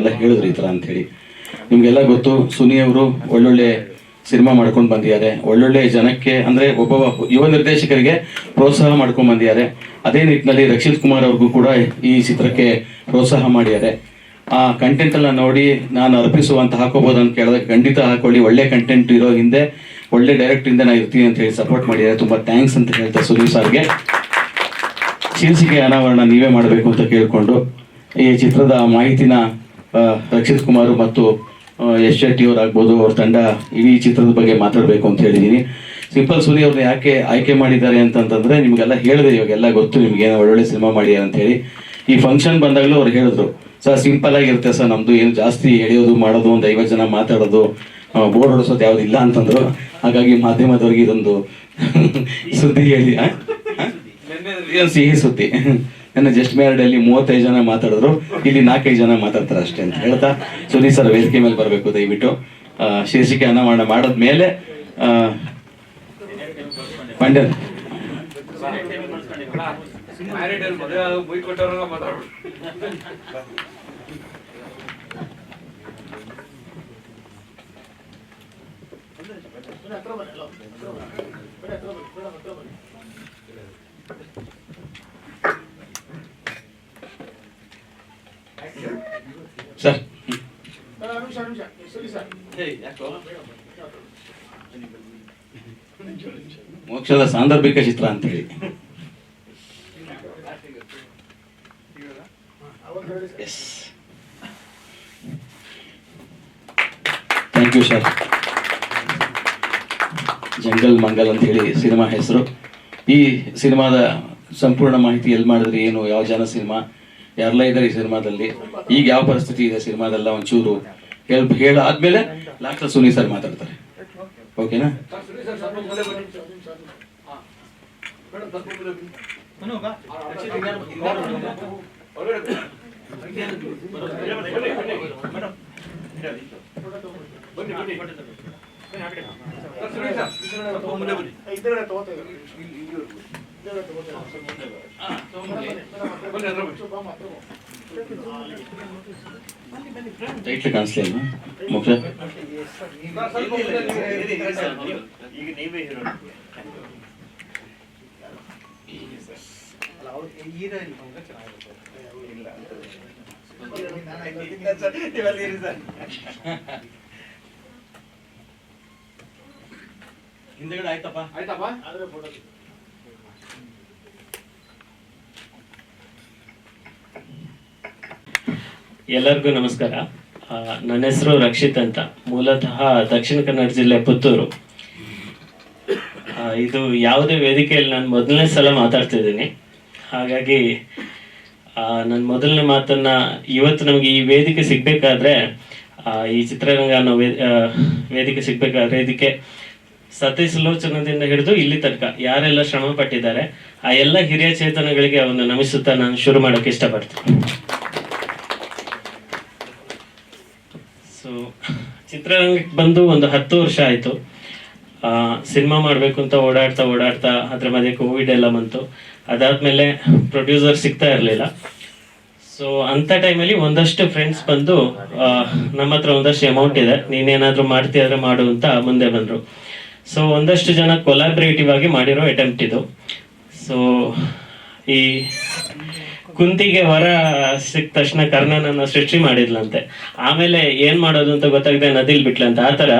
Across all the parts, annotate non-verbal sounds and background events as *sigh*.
ನಮಗೆಲ್ಲ ಹೇಳಿದ್ರು ಈ ಥರ ಹೇಳಿ ನಿಮಗೆಲ್ಲ ಗೊತ್ತು, ಸುನಿ ಅವರು ಒಳ್ಳೊಳ್ಳೆ ಸಿನಿಮಾ ಮಾಡ್ಕೊಂಡು ಬಂದಿದ್ದಾರೆ. ಒಳ್ಳೊಳ್ಳೆ ಜನಕ್ಕೆ ಅಂದರೆ ಒಬ್ಬ ಯುವ ನಿರ್ದೇಶಕರಿಗೆ ಪ್ರೋತ್ಸಾಹ ಮಾಡ್ಕೊಂಡು ಬಂದಿದ್ದಾರೆ. ಅದೇ ನಿಟ್ಟಿನಲ್ಲಿ ರಕ್ಷಿತ್ ಕುಮಾರ್ ಅವ್ರಿಗೂ ಕೂಡ ಈ ಚಿತ್ರಕ್ಕೆ ಪ್ರೋತ್ಸಾಹ ಮಾಡಿದ್ದಾರೆ. ಆ ಕಂಟೆಂಟ್ ಎಲ್ಲ ನೋಡಿ ನಾನು ಅರ್ಪಿಸುವಂತ ಹಾಕೋಬಹುದು ಅಂತ ಕೇಳಿದ್ರೆ ಖಂಡಿತ ಹಾಕೊಳ್ಳಿ. ಒಳ್ಳೆ ಕಂಟೆಂಟ್ ಇರೋ ಹಿಂದೆ, ಒಳ್ಳೆ ಡೈರೆಕ್ಟ್ ಇಂದ ನಾ ಇರ್ತೀನಿ ಅಂತ ಹೇಳಿ ಸಪೋರ್ಟ್ ಮಾಡಿದ್ದಾರೆ. ತುಂಬಾ ಥ್ಯಾಂಕ್ಸ್ ಅಂತ ಹೇಳ್ತಾ ಸುನೀಲ್ ಸರ್ಗೆ. ಶೀರ್ಷಿಕೆ ಅನಾವರಣ ನೀವೇ ಮಾಡಬೇಕು ಅಂತ ಕೇಳಿಕೊಂಡು ಈ ಚಿತ್ರದ ಮಾಹಿತಿನ ರಕ್ಷಿತ್ ಕುಮಾರ್ ಮತ್ತು ಎಸ್ ಶೆಟ್ಟಿ ಅವರಾಗ್ಬೋದು ಅವ್ರ ತಂಡ ಇಡೀ ಚಿತ್ರದ ಬಗ್ಗೆ ಮಾತಾಡಬೇಕು ಅಂತ ಹೇಳಿದ್ದೀನಿ ಸಿಂಪಲ್ ಸುನಿ ಅವ್ರನ್ನ ಯಾಕೆ ಆಯ್ಕೆ ಮಾಡಿದ್ದಾರೆ ಅಂತಂತಂದ್ರೆ ನಿಮಗೆಲ್ಲ ಹೇಳಿದೆ ಇವಾಗೆಲ್ಲ ಗೊತ್ತು ನಿಮ್ಗೆ ಏನೋ ಒಳ್ಳೊಳ್ಳೆ ಸಿನಿಮಾ ಮಾಡಿ ಅಂತ ಹೇಳಿ. ಈ ಫಂಕ್ಷನ್ ಬಂದಾಗಲೂ ಅವ್ರು ಹೇಳಿದ್ರು ಸರ್ ಸಿಂಪಲ್ ಆಗಿರುತ್ತೆ ಸರ್ ನಮ್ದು ಏನು ಜಾಸ್ತಿ ಎಳೆಯೋದು ಮಾಡೋದು ಒಂದು ಐವತ್ತು ಜನ ಮಾತಾಡೋದು ಬೋರ್ಡ್ ಹೊಡಿಸೋದು ಯಾವ್ದು ಇಲ್ಲ ಅಂತಂದ್ರು. ಹಾಗಾಗಿ ಮಾಧ್ಯಮದವ್ರಿಗೆ ಇದೊಂದು *laughs* ಸುದ್ದಿ ಹೇಳಿ? ಸಿಹಿ ಸುದ್ದಿ. ನನ್ನ ಜಸ್ಟ್ ಅಲ್ಲಿ ಮೂವತ್ತೈದು ಜನ ಮಾತಾಡಿದ್ರು. ಇಲ್ಲಿ ನಾಲ್ಕೈದು ಜನ ಮಾತಾಡ್ತಾರೆ ಅಷ್ಟೇ ಅಂತ ಹೇಳ್ತಾ. ಸುನಿ ಸರ್ ವೇದಿಕೆ ಮೇಲೆ ಬರಬೇಕು ದಯವಿಟ್ಟು. ಶೀರ್ಷಿಕೆ ಅನಾವರಣ ಮಾಡಾದ್ಮೇಲೆ ಹತ್ರ ಮಂಡ್ಯ ಸರ್. ಮೋಕ್ಷದ ಸಾಂದರ್ಭಿಕ ಚಿತ್ರ ಅಂತ ಹೇಳಿ thank you sir jungle Mangal ಅಂತ ಹೇಳಿ ಸಿನಿಮಾ ಹೆಸರು. ಈ ಸಿನಿಮಾದ ಸಂಪೂರ್ಣ ಮಾಹಿತಿ ಎಲ್ಲಿ ಮಾಡಿದ್ರಿ, ಏನು, ಯಾವ ಜನ ಸಿನಿಮಾ? ಯಾರೆಲ್ಲ ಇದ್ದಾರೆ ಈ ಸಿನಿಮಾದಲ್ಲಿ? ಈಗ ಯಾವ ಪರಿಸ್ಥಿತಿ ಇದೆ ಸಿನಿಮಾದೆಲ್ಲ ಒಂಚೂರು ಹೇಳ್ ಹೇಳಾದ್ಮೇಲೆ ಲಾಸ್ಟ್ ಸುನಿ ಸರ್ ಮಾತಾಡ್ತಾರೆ. ಓಕೆನಾ ಟೈಟ್ಲ್ ಮೋಕ್ಷ ಈಗ ನೀವೇ ಹೀರೋ ಹಿಂದೆಗಡೆ ಆಯ್ತಪ್ಪ? ಎಲ್ಲರಿಗೂ ನಮಸ್ಕಾರ. ನನ್ನ ಹೆಸರು ರಕ್ಷಿತ್ ಅಂತ. ಮೂಲತಃ ದಕ್ಷಿಣ ಕನ್ನಡ ಜಿಲ್ಲೆ ಪುತ್ತೂರು. ಇದು ಯಾವುದೇ ವೇದಿಕೆಯಲ್ಲಿ ನಾನು ಮೊದಲನೇ ಸಲ ಮಾತಾಡ್ತಿದ್ದೀನಿ. ಹಾಗಾಗಿ ನನ್ನ ಮೊದಲನೇ ಮಾತನ್ನ ಇವತ್ತು ನಮಗೆ ಈ ವೇದಿಕೆ ಸಿಗ್ಬೇಕಾದ್ರೆ ಈ ಚಿತ್ರರಂಗ ಅನ್ನೋ ವೇದಿಕೆ ಸಿಗ್ಬೇಕಾದ್ರೆ ಇದಕ್ಕೆ ಸತಿ ಸುಲೋಚನದಿಂದ ಹಿಡಿದು ಇಲ್ಲಿ ತನಕ ಯಾರೆಲ್ಲ ಶ್ರಮ ಪಟ್ಟಿದ್ದಾರೆ, ಆ ಎಲ್ಲ ಹಿರಿಯ ಚೇತನಗಳಿಗೆ ಅವನು ನಮಿಸುತ್ತಾ ನಾನು ಶುರು ಮಾಡೋಕೆ ಇಷ್ಟಪಡ್ತೀನಿ. ಸೊ ಚಿತ್ರರಂಗಕ್ಕೆ ಬಂದು ಒಂದು ಹತ್ತು ವರ್ಷ ಆಯಿತು. ಸಿನಿಮಾ ಮಾಡಬೇಕು ಅಂತ ಓಡಾಡ್ತಾ ಓಡಾಡ್ತಾ ಅದ್ರ ಮಧ್ಯೆ ಕೋವಿಡ್ ಎಲ್ಲ ಬಂತು. ಅದಾದ್ಮೇಲೆ ಪ್ರೊಡ್ಯೂಸರ್ ಸಿಗ್ತಾ ಇರಲಿಲ್ಲ. ಸೊ ಅಂಥ ಟೈಮಲ್ಲಿ ಒಂದಷ್ಟು ಫ್ರೆಂಡ್ಸ್ ಬಂದು ನಮ್ಮ ಹತ್ರ ಒಂದಷ್ಟು ಅಮೌಂಟ್ ಇದೆ. ನೀನೇನಾದರೂ ಮಾಡ್ತೀಯಾದ್ರೆ ಮಾಡು ಅಂತ ಮುಂದೆ ಬಂದರು. ಸೊ ಒಂದಷ್ಟು ಜನ ಕೊಲಾಬ್ರೇಟಿವ್ ಆಗಿ ಮಾಡಿರೋ ಅಟೆಂಪ್ಟ್ ಇದು. ಸೊ ಈ ಕುಂತಿಗೆ ವರ ಸಿಕ್ಕ ತಕ್ಷಣ ಕರ್ಣನನ್ನು ಸೃಷ್ಟಿ ಮಾಡಿದ್ಲಂತೆ. ಆಮೇಲೆ ಏನ್ ಮಾಡೋದು ಅಂತ ಗೊತ್ತಾಗದೆ ನದಿಲ್ ಬಿಟ್ಲಂತೆ. ಆತರ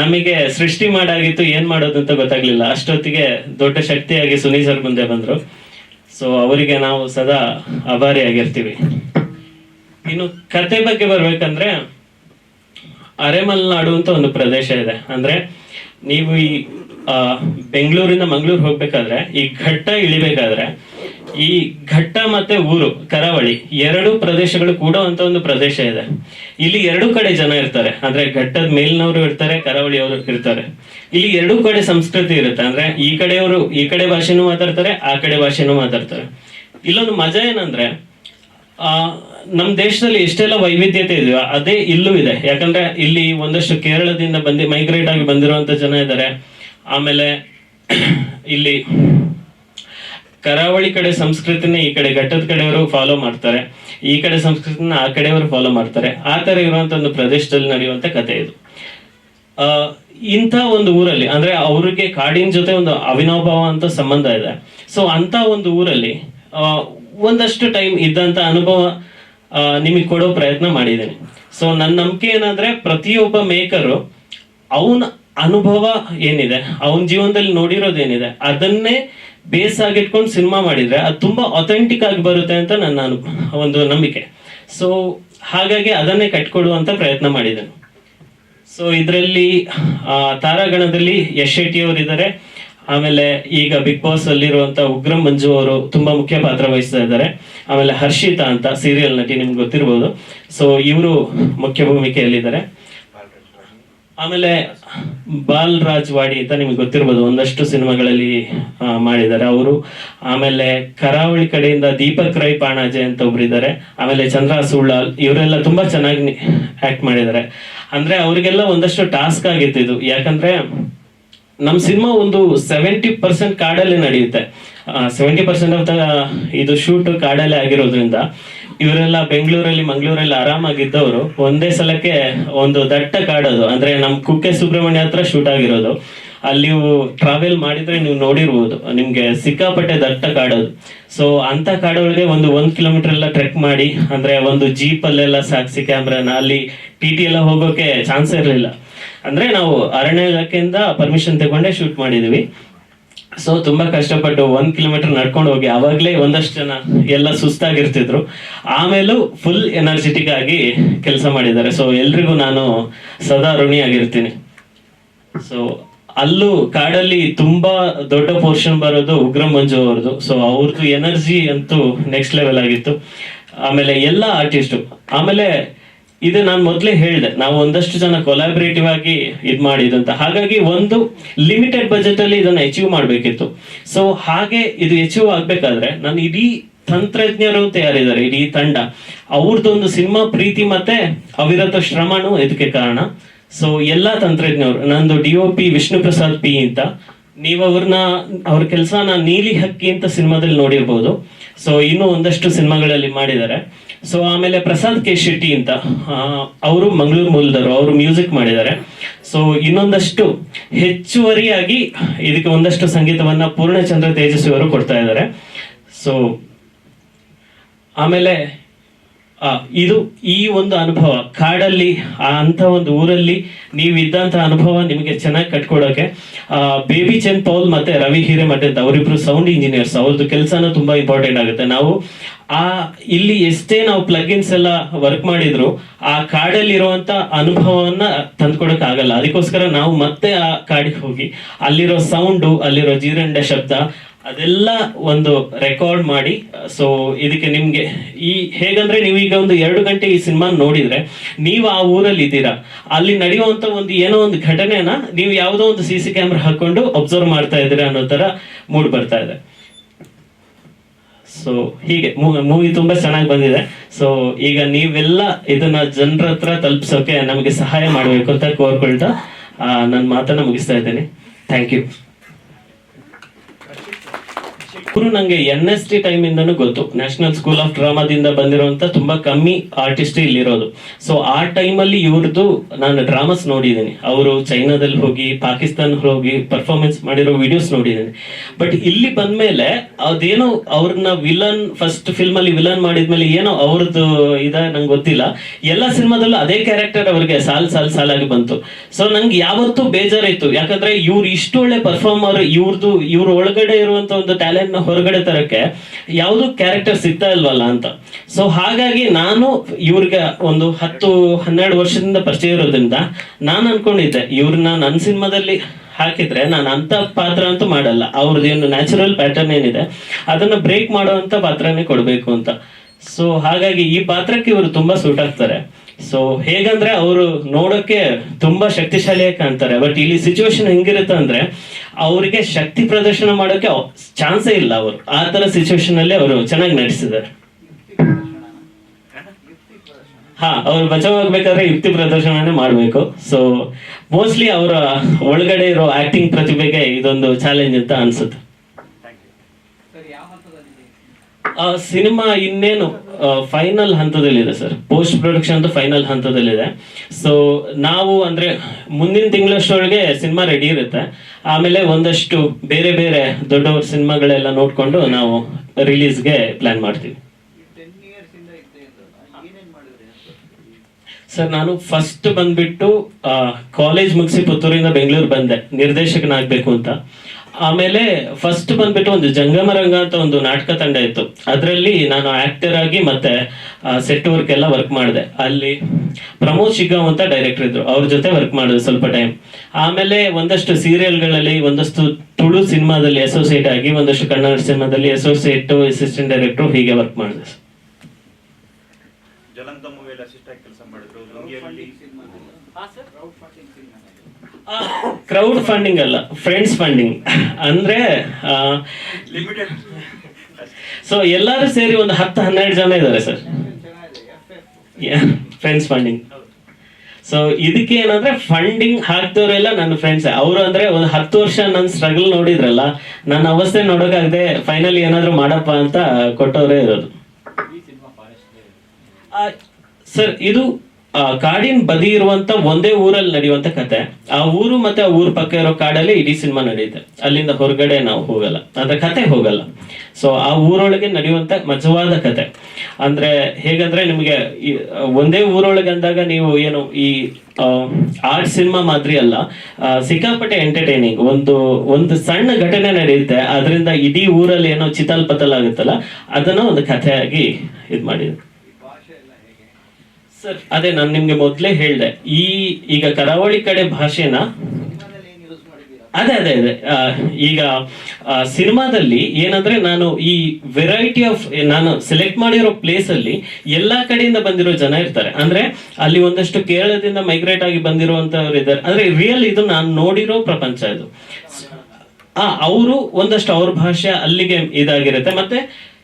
ನಮಗೆ ಸೃಷ್ಟಿ ಮಾಡಾಗಿತ್ತು, ಏನ್ ಮಾಡೋದು ಅಂತ ಗೊತ್ತಾಗ್ಲಿಲ್ಲ. ಅಷ್ಟೊತ್ತಿಗೆ ದೊಡ್ಡ ಶಕ್ತಿಯಾಗಿ ಸುನಿ ಸರ್ ಮುಂದೆ ಬಂದ್ರು. ಸೊ ಅವರಿಗೆ ನಾವು ಸದಾ ಅಭಾರಿಯಾಗಿರ್ತೀವಿ ಇನ್ನು ಕತೆ ಬಗ್ಗೆ ಬರ್ಬೇಕಂದ್ರೆ ಅರೆಮಲ್ನಾಡು ಅಂತ ಒಂದು ಪ್ರದೇಶ ಇದೆ. ಅಂದ್ರೆ ನೀವು ಈ ಬೆಂಗಳೂರಿಂದ ಮಂಗಳೂರು ಹೋಗ್ಬೇಕಾದ್ರೆ, ಈ ಘಟ್ಟ ಇಳಿಬೇಕಾದ್ರೆ, ಈ ಘಟ್ಟ ಮತ್ತೆ ಊರು, ಕರಾವಳಿ, ಎರಡು ಪ್ರದೇಶಗಳು ಕೂಡ ಅಂತ ಒಂದು ಪ್ರದೇಶ ಇದೆ. ಇಲ್ಲಿ ಎರಡು ಕಡೆ ಜನ ಇರ್ತಾರೆ. ಅಂದ್ರೆ ಘಟ್ಟದ ಮೇಲಿನವರು ಇರ್ತಾರೆ, ಕರಾವಳಿಯವರು ಇರ್ತಾರೆ. ಇಲ್ಲಿ ಎರಡು ಕಡೆ ಸಂಸ್ಕೃತಿ ಇರುತ್ತೆ. ಅಂದ್ರೆ ಈ ಕಡೆಯವರು ಈ ಕಡೆ ಭಾಷೆನೂ ಮಾತಾಡ್ತಾರೆ, ಆ ಕಡೆ ಭಾಷೆನೂ ಮಾತಾಡ್ತಾರೆ. ಇಲ್ಲೊಂದು ಮಜಾ ಏನಂದ್ರೆ, ಆ ನಮ್ಮ ದೇಶದಲ್ಲಿ ಎಷ್ಟೆಲ್ಲ ವೈವಿಧ್ಯತೆ ಇದೆಯೋ ಅದೇ ಇಲ್ಲೂ ಇದೆ. ಯಾಕಂದ್ರೆ ಇಲ್ಲಿ ಒಂದಷ್ಟು ಕೇರಳದಿಂದ ಬಂದು ಮೈಗ್ರೇಟ್ ಆಗಿ ಬಂದಿರುವಂತ ಜನ ಇದ್ದಾರೆ. ಆಮೇಲೆ *clears throat* ಇಲ್ಲಿ ಕರಾವಳಿ ಕಡೆ ಸಂಸ್ಕೃತಿನ ಈ ಕಡೆ, ಘಟ್ಟದ ಕಡೆಯವರು ಫಾಲೋ ಮಾಡ್ತಾರೆ. ಈ ಕಡೆ ಸಂಸ್ಕೃತಿನ ಆ ಕಡೆಯವರು ಫಾಲೋ ಮಾಡ್ತಾರೆ. ಆ ತರ ಇರುವಂತ ಒಂದು ಪ್ರದೇಶದಲ್ಲಿ ನಡೆಯುವಂತ ಕತೆ ಇದು. ಇಂಥ ಒಂದು ಊರಲ್ಲಿ, ಅಂದ್ರೆ ಅವ್ರಿಗೆ ಕಾಡಿನ ಜೊತೆ ಒಂದು ಅವಿನಾಭಾವ ಅಂತ ಸಂಬಂಧ ಇದೆ. ಸೊ ಅಂತ ಒಂದು ಊರಲ್ಲಿ ಒಂದಷ್ಟು ಟೈಮ್ ಇದ್ದಂತ ಅನುಭವ ನಿಮಗೆ ಕೊಡೋ ಪ್ರಯತ್ನ ಮಾಡಿದ್ದೇನೆ. ಸೊ ನನ್ನ ನಂಬಿಕೆ ಏನಂದ್ರೆ ಪ್ರತಿಯೊಬ್ಬ ಮೇಕರು ಅವನ ಅನುಭವ ಏನಿದೆ, ಅವನ ಜೀವನದಲ್ಲಿ ನೋಡಿರೋದೇನಿದೆ ಅದನ್ನೇ ಬೇಸ್ ಆಗಿಟ್ಕೊಂಡು ಸಿನಿಮಾ ಮಾಡಿದ್ರೆ ಅದು ತುಂಬಾ ಅಥೆಂಟಿಕ್ ಆಗಿ ಬರುತ್ತೆ ಅಂತ ನನ್ನ ಒಂದು ನಂಬಿಕೆ. ಸೊ ಹಾಗಾಗಿ ಅದನ್ನೇ ಕಟ್ಕೊಡುವಂತ ಪ್ರಯತ್ನ ಮಾಡಿದ್ದೇನೆ. ಸೊ ಇದರಲ್ಲಿ ತಾರಾಗಣದಲ್ಲಿ ಯಶ್ ಶೆಟ್ಟಿ ಅವರು ಇದ್ದಾರೆ ಆಮೇಲೆ ಈಗ ಬಿಗ್ ಬಾಸ್ ಅಲ್ಲಿರುವಂತ ಉಗ್ರಂ ಮಂಜು ಅವರು ತುಂಬಾ ಮುಖ್ಯ ಪಾತ್ರ ವಹಿಸ್ತಾ ಇದ್ದಾರೆ. ಆಮೇಲೆ ಹರ್ಷಿತಾ ಅಂತ ಸೀರಿಯಲ್ ನಟಿ ನಿಮ್ಗೆ ಗೊತ್ತಿರ್ಬೋದು. ಸೊ ಇವರು ಮುಖ್ಯ ಭೂಮಿಕೆಯಲ್ಲಿದ್ದಾರೆ. ಆಮೇಲೆ ಬಾಲ್ ರಾಜ್ ವಾಡಿ ಅಂತ ನಿಮ್ಗೆ ಗೊತ್ತಿರ್ಬೋದು, ಒಂದಷ್ಟು ಸಿನಿಮಾಗಳಲ್ಲಿ ಮಾಡಿದ್ದಾರೆ ಅವರು. ಆಮೇಲೆ ಕರಾವಳಿ ಕಡೆಯಿಂದ ದೀಪಕ್ ರೈ ಪಾಣಾಜೆ ಅಂತ ಒಬ್ರು ಇದ್ದಾರೆ ಆಮೇಲೆ ಚಂದ್ರ ಸುಳ್ಳಾಲ್, ಇವರೆಲ್ಲ ತುಂಬಾ ಚೆನ್ನಾಗಿ ಆಕ್ಟ್ ಮಾಡಿದ್ದಾರೆ. ಅಂದ್ರೆ ಅವರಿಗೆಲ್ಲ ಒಂದಷ್ಟು ಟಾಸ್ಕ್ ಆಗಿತ್ತು ಇದು. ಯಾಕಂದ್ರೆ ನಮ್ಮ ಸಿನಿಮಾ ಒಂದು ಸೆವೆಂಟಿ ಪರ್ಸೆಂಟ್ ಕಾಡಲ್ಲಿ ನಡೆಯುತ್ತೆ. ಸೆವೆಂಟಿ ಪರ್ಸೆಂಟ್ ಆಫ್ ದ ಇದು ಶೂಟ್ ಕಾಡಲ್ಲೇ ಆಗಿರೋದ್ರಿಂದ ಇವರೆಲ್ಲ ಬೆಂಗಳೂರಲ್ಲಿ, ಮಂಗಳೂರಲ್ಲಿ ಆರಾಮಾಗಿದ್ದವರು, ಒಂದೇ ಸಲಕ್ಕೆ ಒಂದು ದಟ್ಟ ಕಾಡೋದು. ಅಂದ್ರೆ ನಮ್ ಕುಕ್ಕೆ ಸುಬ್ರಹ್ಮಣ್ಯ ಹತ್ರ ಶೂಟ್ ಆಗಿರೋದು. ಅಲ್ಲಿ ನೀವು ಟ್ರಾವೆಲ್ ಮಾಡಿದ್ರೆ ನೀವು ನೋಡಿರ್ಬೋದು. ನಿಮ್ಗೆ ಸಿಕ್ಕಾಪಟ್ಟೆ ದಟ್ಟ ಕಾಡೋದು. ಸೊ ಅಂತ ಕಾಡೊಳಗೆ ಒಂದು ಒಂದ್ ಕಿಲೋಮೀಟರ್ ಎಲ್ಲ ಟ್ರೆಕ್ ಮಾಡಿ, ಅಂದ್ರೆ ಒಂದು ಜೀಪ್ ಅಲ್ಲೆಲ್ಲ ಸಾಕ್ಸಿ ಕ್ಯಾಮ್ರಾನ ಅಲ್ಲಿ ಟಿ ಟಿ ಎಲ್ಲ ಹೋಗೋಕೆ ಚಾನ್ಸ್ ಇರಲಿಲ್ಲ. ಅಂದ್ರೆ ನಾವು ಅರಣ್ಯ ಇಲಾಖೆಯಿಂದ ಪರ್ಮಿಷನ್ ತಗೊಂಡೆ ಶೂಟ್ ಮಾಡಿದೀವಿ. ಸೊ ತುಂಬಾ ಕಷ್ಟಪಟ್ಟು ಒಂದ್ ಕಿಲೋಮೀಟರ್ ನಡ್ಕೊಂಡು ಹೋಗಿ ಅವಾಗ್ಲೇ ಒಂದಷ್ಟು ಜನ ಎಲ್ಲ ಸುಸ್ತಾಗಿರ್ತಿದ್ರು. ಆಮೇಲೂ ಫುಲ್ ಎನರ್ಜೆಟಿಕ್ ಆಗಿ ಕೆಲಸ ಮಾಡಿದ್ದಾರೆ. ಸೊ ಎಲ್ರಿಗೂ ನಾನು ಸದಾ ಋಣಿಯಾಗಿರ್ತೀನಿ. ಸೊ ಅಲ್ಲೂ ಕಾಡಲ್ಲಿ ತುಂಬಾ ದೊಡ್ಡ ಪೋರ್ಷನ್ ಬರೋದು ಉಗ್ರ ಮಂಜು ಅವ್ರದ್ದು. ಸೊ ಅವ್ರದ್ದು ಎನರ್ಜಿ ಅಂತೂ ನೆಕ್ಸ್ಟ್ ಲೆವೆಲ್ ಆಗಿತ್ತು. ಆಮೇಲೆ ಎಲ್ಲ ಆರ್ಟಿಸ್ಟು ಆಮೇಲೆ ಇದು ನಾನು ಮೊದಲೇ ಹೇಳಿದೆ. ನಾವು ಒಂದಷ್ಟು ಜನ ಕೊಲಾಬರೇಟಿವ್ ಆಗಿ ಇದು ಮಾಡಿದಂತ. ಹಾಗಾಗಿ ಒಂದು ಲಿಮಿಟೆಡ್ ಬಜೆಟ್ ಅಲ್ಲಿ ಇದನ್ನ ಅಚೀವ್ ಮಾಡಬೇಕಿತ್ತು. ಸೊ ಹಾಗೆ ಇದು ಅಚೀವ್ ಆಗ್ಬೇಕಾದ್ರೆ ನಾನು ಇಡೀ ತಂತ್ರಜ್ಞರು ತಯಾರಿದ್ದಾರೆ, ಇಡೀ ತಂಡ. ಅವ್ರದ್ದೊಂದು ಸಿನಿಮಾ ಪ್ರೀತಿ ಮತ್ತೆ ಅವಿರತ ಶ್ರಮನೂ ಇದಕ್ಕೆ ಕಾರಣ. ಸೊ ಎಲ್ಲಾ ತಂತ್ರಜ್ಞರು, ನಂದು D O P Vishnu Prasad P ಅಂತ. ನೀವು ಅವ್ರನ್ನ, ಅವ್ರ ಕೆಲಸನ ನೀಲಿ ಹಕ್ಕಿ ಅಂತ ಸಿನಿಮಾದಲ್ಲಿ ನೋಡಿರ್ಬೋದು. ಸೊ ಇನ್ನೂ ಒಂದಷ್ಟು ಸಿನಿಮಾಗಳಲ್ಲಿ ಮಾಡಿದ್ದಾರೆ. ಸೊ ಆಮೇಲೆ ಪ್ರಸಾದ್ ಕೆ ಶೆಟ್ಟಿ ಅಂತ ಅವರು ಮಂಗಳೂರು ಮೂಲದವರು, ಅವರು ಮ್ಯೂಸಿಕ್ ಮಾಡಿದ್ದಾರೆ. ಸೊ ಇನ್ನೊಂದಷ್ಟು ಹೆಚ್ಚುವರಿಯಾಗಿ ಇದಕ್ಕೆ ಒಂದಷ್ಟು ಸಂಗೀತವನ್ನ ಪೂರ್ಣಚಂದ್ರ ತೇಜಸ್ವಿ ಅವರು ಕೊಡ್ತಾ ಇದ್ದಾರೆ. ಸೊ ಆಮೇಲೆ ಇದು ಈ ಒಂದು ಅನುಭವ, ಕಾಡಲ್ಲಿ ಅಂತ ಒಂದು ಊರಲ್ಲಿ ನೀವು ಇದ್ದಂತ ಅನುಭವ ನಿಮಗೆ ಚೆನ್ನಾಗಿ ಕಟ್ಕೊಡೋಕೆ. ಬೇಬಿ ಚಂದ್ ಪೌಲ್ ಮತ್ತೆ ರವಿ ಹಿರೇಮಠ ಅಂತ ಅವರಿಬ್ರು ಸೌಂಡ್ ಇಂಜಿನಿಯರ್ಸ್ ಅವ್ರದ್ದು ಕೆಲಸನೂ ತುಂಬಾ ಇಂಪಾರ್ಟೆಂಟ್ ಆಗುತ್ತೆ. ನಾವು ಆ, ಇಲ್ಲಿ ಎಷ್ಟೇ ನಾವು ಪ್ಲಗಿನ್ಸ್ ಎಲ್ಲ ವರ್ಕ್ ಮಾಡಿದ್ರು, ಆ ಕಾಡಲ್ಲಿ ಇರುವಂತ ಅನುಭವವನ್ನ ತಂದ್ಕೊಡಕ್ ಆಗಲ್ಲ ಅದಕ್ಕೋಸ್ಕರ ನಾವು ಮತ್ತೆ ಆ ಕಾಡಿಗೆ ಹೋಗಿ, ಅಲ್ಲಿರೋ ಸೌಂಡು ಅಲ್ಲಿರೋ ಜೀರಂಡ ಶಬ್ದ ಅದೆಲ್ಲ ಒಂದು ರೆಕಾರ್ಡ್ ಮಾಡಿ, ಸೊ ಇದಕ್ಕೆ ನಿಮ್ಗೆ ಈ, ಹೇಗಂದ್ರೆ ನೀವು ಈಗ ಒಂದು ಎರಡು ಗಂಟೆ ಈ ಸಿನಿಮಾ ನೋಡಿದ್ರೆ ನೀವು ಆ ಊರಲ್ಲಿ ಇದ್ದೀರಾ, ಅಲ್ಲಿ ನಡೆಯುವಂತ ಒಂದು ಏನೋ ಒಂದು ಘಟನೆನ ನೀವು ಯಾವುದೋ ಒಂದು ಸಿ ಸಿ ಕ್ಯಾಮ್ರಾ ಹಾಕೊಂಡು ಅಬ್ಸರ್ವ್ ಮಾಡ್ತಾ ಇದ್ದೀರಾ ಅನ್ನೋ ತರ ಮೂಡ್ ಬರ್ತಾ ಇದೆ. ಸೊ ಹೀಗೆ ಮೂವಿ ತುಂಬಾ ಚೆನ್ನಾಗಿ ಬಂದಿದೆ. ಸೊ ಈಗ ನೀವೆಲ್ಲ ಇದನ್ನ ಜನರ ಹತ್ರ ತಲುಪಿಸೋಕೆ ನಮಗೆ ಸಹಾಯ ಮಾಡಬೇಕು ಅಂತ ಕೋರ್ಕೊಳ್ತಾ ನನ್ನ ಮಾತನ್ನ ಮುಗಿಸ್ತಾ ಇದ್ದೇನೆ. ಥ್ಯಾಂಕ್ ಯು ಗುರು ನಂಗೆ ಎನ್ ಎಸ್ ಟಿ ಟೈಮ್ ಇಂದನೂ ಗೊತ್ತು. ನ್ಯಾಷನಲ್ ಸ್ಕೂಲ್ ಆಫ್ ಡ್ರಾಮಾದಿಂದ ಬಂದಿರುವಂತ ತುಂಬಾ ಕಮ್ಮಿ ಆರ್ಟಿಸ್ಟ್ ಇಲ್ಲಿರೋದು. ಸೊ ಆ ಟೈಮಲ್ಲಿ ಇವ್ರದ್ದು ನಾನು ಡ್ರಾಮಾಸ್ ನೋಡಿದ್ದೀನಿ. ಅವರು ಚೈನಾದಲ್ಲಿ ಹೋಗಿ, ಪಾಕಿಸ್ತಾನ ಹೋಗಿ ಪರ್ಫಾರ್ಮೆನ್ಸ್ ಮಾಡಿರೋ ವಿಡಿಯೋಸ್ ನೋಡಿದ್ದೀನಿ. ಬಟ್ ಇಲ್ಲಿ ಬಂದ್ಮೇಲೆ ಅದೇನೋ ಅವ್ರನ್ನ ವಿಲನ್ ಫಸ್ಟ್ ಫಿಲ್ಮ್ ಅಲ್ಲಿ ವಿಲನ್ ಮಾಡಿದ್ಮೇಲೆ ಏನೋ ಅವ್ರದ್ದು ಇದ ನಂಗೆ ಗೊತ್ತಿಲ್ಲ. ಎಲ್ಲ ಸಿನಿಮಾದಲ್ಲೂ ಅದೇ ಕ್ಯಾರೆಕ್ಟರ್ ಅವ್ರಿಗೆ ಸಾಲ್ ಸಾಲ್ ಸಾಲಾಗಿ ಬಂತು. ಸೊ ನಂಗೆ ಯಾವತ್ತೂ ಬೇಜಾರಾಯ್ತು. ಯಾಕಂದ್ರೆ ಇವ್ರು ಇಷ್ಟು ಒಳ್ಳೆ ಪರ್ಫಾರ್ಮರ್ ಇವ್ರದ್ದು ಇವ್ರ ಒಳಗಡೆ ಇರುವಂತ ಒಂದು ಟ್ಯಾಲೆಂಟ್ ಹೊರಗಡೆ ತರಕ್ಕೆ ಯಾವ್ದು ಕ್ಯಾರೆಕ್ಟರ್ ಸಿಗ್ತಾ ಇಲ್ವಲ್ಲ ಅಂತ. ಸೊ ಹಾಗಾಗಿ ನಾನು ಇವ್ರಿಗೆ ಒಂದು ಹತ್ತು, ಹನ್ನೆರಡು ವರ್ಷದಿಂದ ಪರಿಚಯ ಇರೋದ್ರಿಂದ ನಾನು ಅನ್ಕೊಂಡಿದ್ದೆ ಇವ್ರನ್ನ ನನ್ನ ಸಿನಿಮಾದಲ್ಲಿ ಹಾಕಿದ್ರೆ ನಾನು ಅಂತ ಪಾತ್ರ ಅಂತೂ ಮಾಡಲ್ಲ. ಅವ್ರದ್ದೇನು ನ್ಯಾಚುರಲ್ ಪ್ಯಾಟರ್ನ್ ಏನಿದೆ, ಅದನ್ನ ಬ್ರೇಕ್ ಮಾಡುವಂತ ಪಾತ್ರನೇ ಕೊಡ್ಬೇಕು ಅಂತ. ಸೊ ಹಾಗಾಗಿ ಈ ಪಾತ್ರಕ್ಕೆ ಇವರು ತುಂಬಾ ಸೂಟ್ ಆಗ್ತಾರೆ. ಸೊ ಹೇಗಂದ್ರೆ ಅವರು ನೋಡೋಕೆ ತುಂಬಾ ಶಕ್ತಿಶಾಲಿಯಾಗಿ ಕಾಣ್ತಾರೆ. ಬಟ್ ಇಲ್ಲಿ ಸಿಚುವೇಶನ್ ಹೆಂಗಿರುತ್ತೆ ಅಂದ್ರೆ, ಅವರಿಗೆ ಶಕ್ತಿ ಪ್ರದರ್ಶನ ಮಾಡೋಕೆ ಚಾನ್ಸೇ ಇಲ್ಲ ಅವರು. ಆ ತರ ಸಿಚುವೇಶನ್ ಅಲ್ಲಿ ಅವರು ಚೆನ್ನಾಗಿ ನಟಿಸಿದ್ದಾರೆ ಹಾ, ಅವ್ರು ಬಚಾವಾಗ್ಬೇಕಾದ್ರೆ ಯುಕ್ತಿ ಪ್ರದರ್ಶನನೇ ಮಾಡಬೇಕು. ಸೊ ಮೋಸ್ಟ್ಲಿ ಅವರ ಒಳಗಡೆ ಇರೋ ಆಕ್ಟಿಂಗ್ ಪ್ರತಿಭೆಗೆ ಇದೊಂದು ಚಾಲೆಂಜ್ ಅಂತ ಅನ್ಸುತ್ತೆ. ಆ, ಸಿನಿಮಾ ಇನ್ನೇನು ಫೈನಲ್ ಹಂತದಲ್ಲಿದೆ ಸರ್. ಪೋಸ್ಟ್ ಪ್ರೊಡಕ್ಷನ್ ಅಂತ ಫೈನಲ್ ಹಂತದಲ್ಲಿದೆ. ಸೊ ನಾವು ಅಂದ್ರೆ ಮುಂದಿನ ತಿಂಗಳಷ್ಟೊಳಗೆ ಸಿನಿಮಾ ರೆಡಿ ಇರುತ್ತೆ. ಆಮೇಲೆ ಒಂದಷ್ಟು ಬೇರೆ ಬೇರೆ ದೊಡ್ಡವ್ರ ಸಿನಿಮಾಗಳೆಲ್ಲ ನೋಡ್ಕೊಂಡು ನಾವು ರಿಲೀಸ್ಗೆ ಪ್ಲಾನ್ ಮಾಡ್ತೀವಿ. ಸರ್, ನಾನು ಫಸ್ಟ್ ಬಂದ್ಬಿಟ್ಟು ಕಾಲೇಜ್ ಮುಗಿಸಿ ಪುತ್ತೂರಿಂದ ಬೆಂಗಳೂರು ಬಂದೆ. ನಿರ್ದೇಶಕನಾಗಬೇಕು ಅಂತ. ಆಮೇಲೆ ಫಸ್ಟ್ ಬಂದ್ಬಿಟ್ಟು ಒಂದು ಜಂಗಮರಂಗ ಅಂತ ಒಂದು ನಾಟಕ ತಂಡ ಇತ್ತು. ಅದರಲ್ಲಿ ನಾನು ಆಕ್ಟರ್ ಆಗಿ ಮತ್ತೆ ಸೆಟ್ ವರ್ಕ್ ಎಲ್ಲ ವರ್ಕ್ ಮಾಡಿದೆ. ಅಲ್ಲಿ ಪ್ರಮೋದ್ ಶಿಗ್ಗಾಂವ್ ಅಂತ ಡೈರೆಕ್ಟರ್ ಇದ್ರು. ಅವ್ರ ಜೊತೆ ವರ್ಕ್ ಮಾಡಿದೆ ಸ್ವಲ್ಪ ಟೈಮ್ ಆಮೇಲೆ ಒಂದಷ್ಟು ಸೀರಿಯಲ್ಗಳಲ್ಲಿ ಒಂದಷ್ಟು ತುಳು ಸಿನಿಮಾದಲ್ಲಿ ಅಸೋಸಿಯೇಟ್ ಆಗಿ ಒಂದಷ್ಟು ಕನ್ನಡ ಸಿನಿಮಾದಲ್ಲಿ ಅಸೋಸಿಯೇಟ್ ಅಸಿಸ್ಟೆಂಟ್ ಡೈರೆಕ್ಟರ್ ಹೀಗೆ ವರ್ಕ್ ಮಾಡಿದೆ. ಸರ್ ಜಲಂತ ಮೂವಿಯಲ್ಲಿ ಅಸಿಸ್ಟ್ ಆಗಿ ಕೆಲಸ ಮಾಡಿದ್ರು. ಕ್ರೌಡ್ ಫಂಡಿಂಗ್ ಅಲ್ಲ ಫ್ರೆಂಡ್ಸ್ ಫಂಡಿಂಗ್ ಅಂದ್ರೆ ಸೊ ಎಲ್ಲರೂ ಸೇರಿ ಒಂದು ಹತ್ತು ಹನ್ನೆರಡು ಜನ ಇದ್ದಾರೆ ಸರ್. ಫ್ರೆಂಡ್ಸ್ ಫಂಡಿಂಗ್ ಸೊ ಇದಕ್ಕೆ ಏನಂದ್ರೆ ಫಂಡಿಂಗ್ ಹಾಕ್ತವ್ರೆಲ್ಲ ನನ್ನ ಫ್ರೆಂಡ್ಸ್ ಅವರು ಅಂದ್ರೆ ಒಂದು ಹತ್ತು ವರ್ಷ ನನ್ನ ಸ್ಟ್ರಗಲ್ ನೋಡಿದ್ರಲ್ಲ ನನ್ನ ಅವಸ್ಥೆ ನೋಡೋಕಾಗದೆ ಫೈನಲ್ ಏನಾದ್ರು ಮಾಡಪ್ಪ ಅಂತ ಕೊಟ್ಟವರೇ ಇರೋದು. ಸರ್ ಇದು ಆ, ಕಾಡಿನ ಬದಿ ಇರುವಂತ ಒಂದೇ ಊರಲ್ಲಿ ನಡೆಯುವಂತ ಕತೆ. ಆ ಊರು ಮತ್ತೆ ಆ ಊರ್ ಪಕ್ಕ ಇರೋ ಕಾಡಲ್ಲಿ ಇಡೀ ಸಿನಿಮಾ ನಡೆಯುತ್ತೆ. ಅಲ್ಲಿಂದ ಹೊರಗಡೆ ನಾವು ಹೋಗಲ್ಲ. ಅಂದ್ರೆ ಕತೆ ಹೋಗಲ್ಲ. ಸೊ ಆ ಊರೊಳಗೆ ನಡೆಯುವಂತ ಮಜವಾದ ಕತೆ. ಅಂದ್ರೆ ಹೇಗಂದ್ರೆ ನಿಮಗೆ ಒಂದೇ ಊರೊಳಗೆ ಅಂದಾಗ ನೀವು ಏನು ಈ ಆರ್ಟ್ ಸಿನಿಮಾ ಮಾದರಿ ಅಲ್ಲ. ಸಿಕ್ಕಾಪಟ್ಟೆ ಎಂಟರ್ಟೈನಿಂಗ್ ಒಂದು ಒಂದು ಸಣ್ಣ ಘಟನೆ ನಡೆಯುತ್ತೆ. ಅದರಿಂದ ಇಡೀ ಊರಲ್ಲಿ ಏನೋ ಚಿತಲ್ ಪತಲ್ ಆಗುತ್ತಲ್ಲ ಅದನ್ನ ಒಂದು ಕಥೆಯಾಗಿ ಇದು ಮಾಡಿದ್ರು. ಅದೇ ನಾನು ನಿಮ್ಗೆ ಮೊದ್ಲೇ ಹೇಳ್ದೆ, ಈ ಈಗ ಕರಾವಳಿ ಕಡೆ ಭಾಷೆನ ಅದೇ ಅದೇ ಅದೇ ಈಗ ಸಿನಿಮಾದಲ್ಲಿ ಏನಂದ್ರೆ ನಾನು ಈ ವೆರೈಟಿ ಆಫ್ ನಾನು ಸೆಲೆಕ್ಟ್ ಮಾಡಿರೋ ಪ್ಲೇಸ್ ಅಲ್ಲಿ ಎಲ್ಲಾ ಕಡೆಯಿಂದ ಬಂದಿರೋ ಜನ ಇರ್ತಾರೆ. ಅಂದ್ರೆ ಅಲ್ಲಿ ಒಂದಷ್ಟು ಕೇರಳದಿಂದ ಮೈಗ್ರೇಟ್ ಆಗಿ ಬಂದಿರುವಂತವ್ರು ಇದ್ದಾರೆ. ಅಂದ್ರೆ ರಿಯಲ್ ಇದು ನಾನು ನೋಡಿರೋ ಪ್ರಪಂಚ ಇದು. ಆ, ಅವರು ಒಂದಷ್ಟು ಅವ್ರ ಭಾಷೆ ಅಲ್ಲಿಗೆ ಇದಾಗಿರುತ್ತೆ. ಮತ್ತೆ